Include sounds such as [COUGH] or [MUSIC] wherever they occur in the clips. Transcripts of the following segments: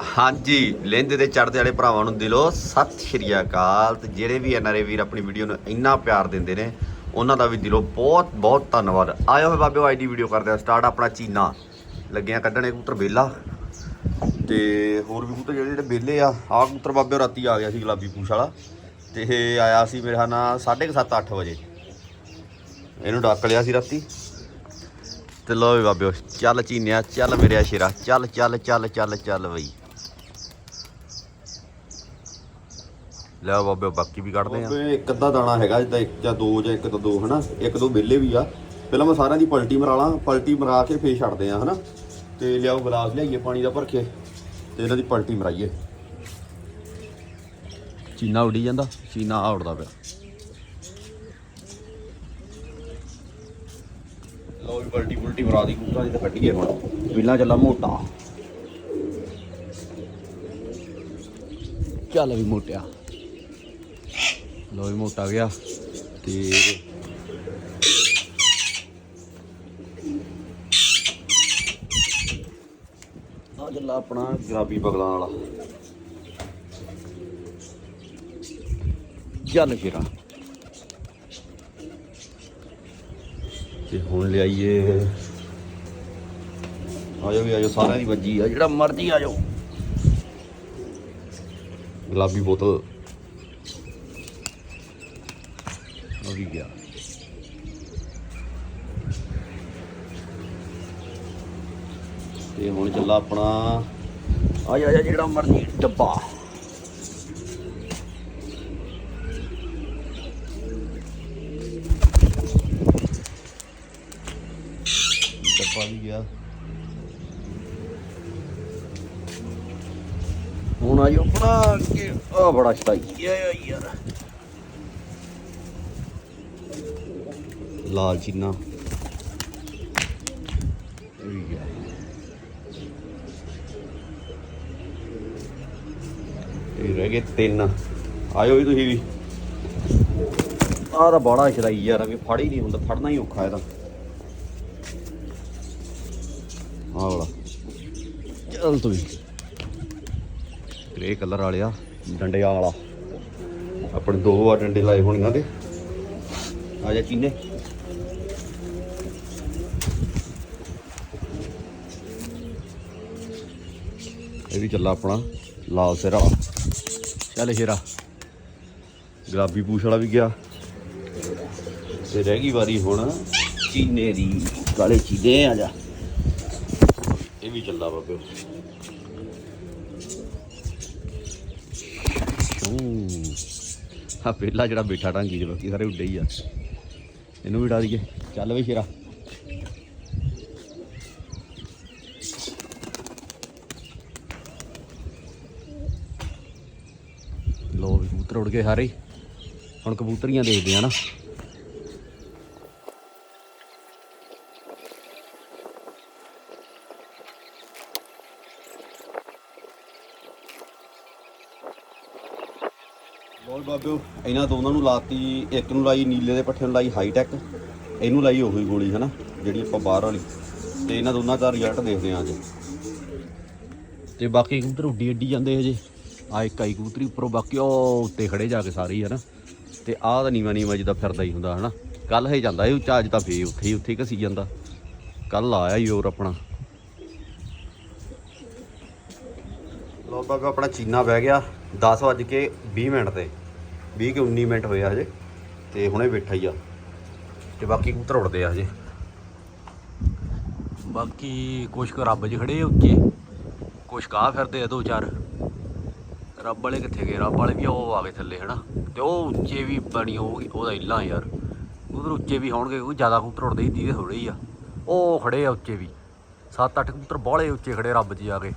ਹਾਂਜੀ, ਲਹਿੰਦੇ ਦੇ ਚੜ੍ਹਦੇ ਵਾਲੇ ਭਰਾਵਾਂ ਨੂੰ ਦਿਲੋਂ ਸਤਿ ਸ਼੍ਰੀ ਅਕਾਲ। ਤੇ ਜਿਹੜੇ ਵੀ ਐਨਆਰਏ ਵੀਰ ਆਪਣੀ ਵੀਡੀਓ ਨੂੰ ਇੰਨਾ ਪਿਆਰ ਦਿੰਦੇ ਨੇ, ਉਹਨਾਂ ਦਾ ਵੀ ਦਿਲੋਂ ਬਹੁਤ ਬਹੁਤ ਧੰਨਵਾਦ। ਆਇਓ ਹੋਏ ਬਾਬਿਓ ਆਈਡੀ ਵੀਡੀਓ ਕਰਦੇ ਆ, ਸਟਾਰਟ ਆਪਣਾ ਚੀਨਾ। ਲੱਗਿਆ ਕੱਢਣੇ ਕਬੂਤਰ ਬੇਲਾ ਤੇ ਹੋਰ ਵੀ ਕਬੂਤਰ ਜਿਹੜੇ ਜਿਹੜੇ ਬੇਲੇ ਆ, ਆਹ ਕਬੂਤਰ ਬਾਬਿਓ ਰਾਤੀ ਆ ਗਿਆ ਸੀ ਗੁਲਾਬੀ ਪੂਛ ਵਾਲਾ। ਤੇ ਇਹ ਆਇਆ ਸੀ ਮੇਰੇ ਨਾਲ 7:30 8 ਵਜੇ। ਇਹਨੂੰ ਡੱਕ ਲਿਆ ਸੀ ਰਾਤੀ। ਤੇ ਲੋ ਵੀ ਬਾਬਿਓ ਚੱਲ ਚੀਨਿਆ, ਚੱਲ ਮੇਰਿਆ ਸ਼ੇਰਾ, ਚੱਲ ਚੱਲ ਚੱਲ ਚੱਲ ਚੱਲ ਬਈ। ਲੈ ਬਾਬੇ, ਬਾਕੀ ਵੀ ਕੱਢਦੇ ਆ। ਇੱਕ ਅੱਧਾ ਦਾਣਾ ਹੈਗਾ, ਜਿੱਦਾਂ ਇੱਕ ਜਾਂ ਦੋ ਜਾਂ ਇੱਕ ਤੋਂ ਦੋ, ਹਨਾ? ਇੱਕ ਦੋ ਵਿਹਲੇ ਵੀ ਆ। ਪਹਿਲਾਂ ਮੈਂ ਸਾਰਿਆਂ ਦੀ ਪਲਟੀ ਮਰਾ ਲਾਂ, ਪਲਟੀ ਮਰਾ ਕੇ ਫੇਰ ਛੱਡਦੇ ਆ, ਹਨਾ? ਤੇ ਲਿਆਓ ਗਲਾਸ, ਲਿਆਈਏ ਪਾਣੀ ਦਾ ਭਰ ਕੇ ਤੇ ਇਹਨਾਂ ਦੀ ਪਲਟੀ ਮਰਾਈਏ। ਚੀਨਾ ਉੱਡੀ ਜਾਂਦਾ, ਚੀਨਾ ਆ ਉੱਡਦਾ ਪਿਆ। ਲੋ ਵੀ ਪਲਟੀ ਪੁਲਟੀ ਮਰਾ ਦੀ ਕੂਤਾ ਜੀ ਕੱਢੀਏ ਹੁਣ। ਪਹਿਲਾਂ ਚੱਲਾ ਮੋਟਾ। ਚੱਲ ਵੀ ਮੋਟਿਆ। ਲੋ ਵੀ ਮੋਟਾ ਗਿਆ ਤੇ ਆ ਚੱਲਾ ਆਪਣਾ ਗੁਲਾਬੀ ਬਗਲਾਂ ਵਾਲਾ। ਚੱਲ ਫਿਰਾ ਤੇ ਹੁਣ ਲਿਆਈਏ। ਆਜੋ ਵੀ ਆਜੋ ਸਾਰਿਆਂ ਦੀ ਵੱਜੀ ਆ। ਜਿਹੜਾ ਮਰਜ਼ੀ ਆਜੋ। ਗੁਲਾਬੀ ਬੋਤਲ। ਆ ਵੀ ਗਿਆ। ਤੇ ਹੁਣ ਚੱਲਾ ਆਪਣਾ, ਆ ਜਾ ਜਿਹੜਾ ਮਰਜ਼ੀ ਡੱਬਾ। ਡੱਬਾ ਵੀ ਗਿਆ। ਹੁਣ ਆਇਓ ਆਪਣਾ ਕਿ ਆ ਬੜਾ ਸ਼ਤਾਈ। ਯਾਰ। ਲਾਲ ਚੀਨਾ। ਇਹ ਰਹਿ ਗਏ ਤਿੰਨ। ਆਇਓ ਵੀ ਤੁਸੀਂ ਵੀ। ਆਹ ਤਾਂ ਬੜਾ ਸ਼ਰਾਈ ਯਾਰ ਵੀ ਫੜ ਹੀ ਨਹੀਂ ਹੁੰਦਾ, ਫੜਨਾ ਹੀ ਔਖਾ ਇਹਦਾ। ਆਹ ਵਾਲਾ। ਚੱਲ ਤੂੰ ਗ੍ਰੇ ਕਲਰ ਵਾਲਿਆ, ਡੰਡਿਆਂ ਵਾਲਾ। ਆਪਣੇ ਦੋ ਵਾਰ ਡੰਡੇ ਲਾਏ ਹੋਣੀਆਂ ਤੇ। ਆ ਜਾ ਚੀਨੇ। ਇਹ ਵੀ ਚੱਲਾ ਆਪਣਾ, ਲਾਲ ਸਿਰਾ ਚੱਲ ਸ਼ੇਰਾ ਗੁਲਾਬੀ ਪੂਛ ਵਾਲਾ ਵੀ ਗਿਆ। ਤੇ ਰਹਿ ਗਈ ਵਾਰੀ ਹੁਣ ਚੀਨੇ ਦੀ, ਕਾਲੇ ਚੀਨੇ, ਆ ਜਾ। ਇਹ ਵੀ ਚੱਲਾ ਬਾਬੇ। ਆ ਪਹਿਲਾ ਜਿਹੜਾ ਬੈਠਾ ਢਾਂਗੀ ਦੇ ਬਾਕੀ ਸਾਰੇ ਉੱਡੇ ਹੀ ਆ। ਇਹਨੂੰ ਵੀ ਡਾ ਦਈਏ। ਚੱਲ ਵੇ ਸ਼ੇਰਾ ਲੋ ਗਏ ਸਾਰੇ ਹੁਣ ਕਬੂਤਰੀਆਂ ਦੇਖਦੇ ਆ ਨਾ। ਬਹੁਤ ਬਾਬਿਓ, ਇਹਨਾਂ ਦੋਨਾਂ ਨੂੰ ਲਾਤੀ, ਇੱਕ ਨੂੰ ਲਾਈ ਨੀਲੇ ਦੇ ਪੱਠੇ, ਨੂੰ ਲਾਈ ਹਾਈ ਟੈਕ ਇਹਨੂੰ ਲਾਈ ਉਹੀ ਗੋਲੀ, ਹਨਾ, ਜਿਹੜੀ ਆਪਾਂ ਬਾਹਰ ਵਾਲੀ। ਤੇ ਇਹਨਾਂ ਦੋਨਾਂ ਦਾ ਰਿਜ਼ਲਟ ਦੇਖਦੇ ਆਂ ਅੱਜ। ਤੇ ਬਾਕੀ ਕਬੂਤਰ ਉੱਡੀ ਅੱਡੀ ਜਾਂਦੇ ਹਜੇ। ਆ ਇੱਕ ਆਈ ਕਬੂਤਰੀ ਉੱਪਰੋਂ ਬਾਕੀ ਉਹ ਉੱਤੇ ਖੜੇ ਜਾ ਕੇ ਸਾਰੇ ਹੀ ਹਨਾ ਤੇ ਆਹ ਤਾਂ ਨੀਵਾ ਨੀਵਾ ਜਿੱਦਾਂ ਫਿਰਦਾ ਹੀ ਹੁੰਦਾ ਹਨਾ। ਕੱਲ ਹੀ ਜਾਂਦਾ ਇਹ ਉੱਚਾ ਅੱਜ ਤਾਂ ਫੇ ਉੱਥੇ ਉੱਥੇ ਘਸੀ ਜਾਂਦਾ। ਕੱਲ ਆਇਆ ਹੀ ਹੋਰ ਆਪਣਾ। ਲੋ ਬਾਬਾ ਆਪਣਾ ਚੀਨਾ ਬਹਿ ਗਿਆ। 10 ਵੱਜ ਕੇ 20 ਮਿੰਟ ਤੇ। 20 ਕੇ 19 ਮਿੰਟ ਹੋਏ ਆ ਹਜੇ ਤੇ ਹੁਣੇ ਬੈਠਾ ਹੀ ਆ। ਤੇ ਬਾਕੀ ਕਬੂਤਰ ਉੜਦੇ ਆ ਹਜੇ। ਬਾਕੀ ਕੁਛ ਕੁ ਰੱਬ 'ਚ ਖੜੇ ਉੱਚੇ। ਕੁਛ ਕਾ ਫਿਰਦੇ ਆ ਦੋ ਚਾਰ। ਰੱਬ ਵਾਲੇ ਕਿੱਥੇ ਗਏ? ਰੱਬ ਵਾਲੇ ਵੀ ਉਹ ਆ ਗਏ ਥੱਲੇ ਹਨਾ? ਤੇ ਉਹ ਉੱਚੇ ਵੀ ਬਣੀ ਹੋਊਗੀ ਉਹਦਾ ਇੱਲਾ ਯਾਰ। ਉਧਰ ਉੱਚੇ ਵੀ ਹੋਣਗੇ ਕਿਉਂਕਿ ਜ਼ਿਆਦਾ ਕਬੂਤਰ ਉੜਦੇ ਹੀ ਦੀਦੇ ਥੋੜੇ ਹੀ ਆ। ਉਹ ਖੜੇ ਆ ਉੱਚੇ ਵੀ। 7-8 ਕਬੂਤਰ ਬਾਹਲੇ ਉੱਚੇ ਖੜੇ ਰੱਬ 'ਚ ਆ ਕੇ।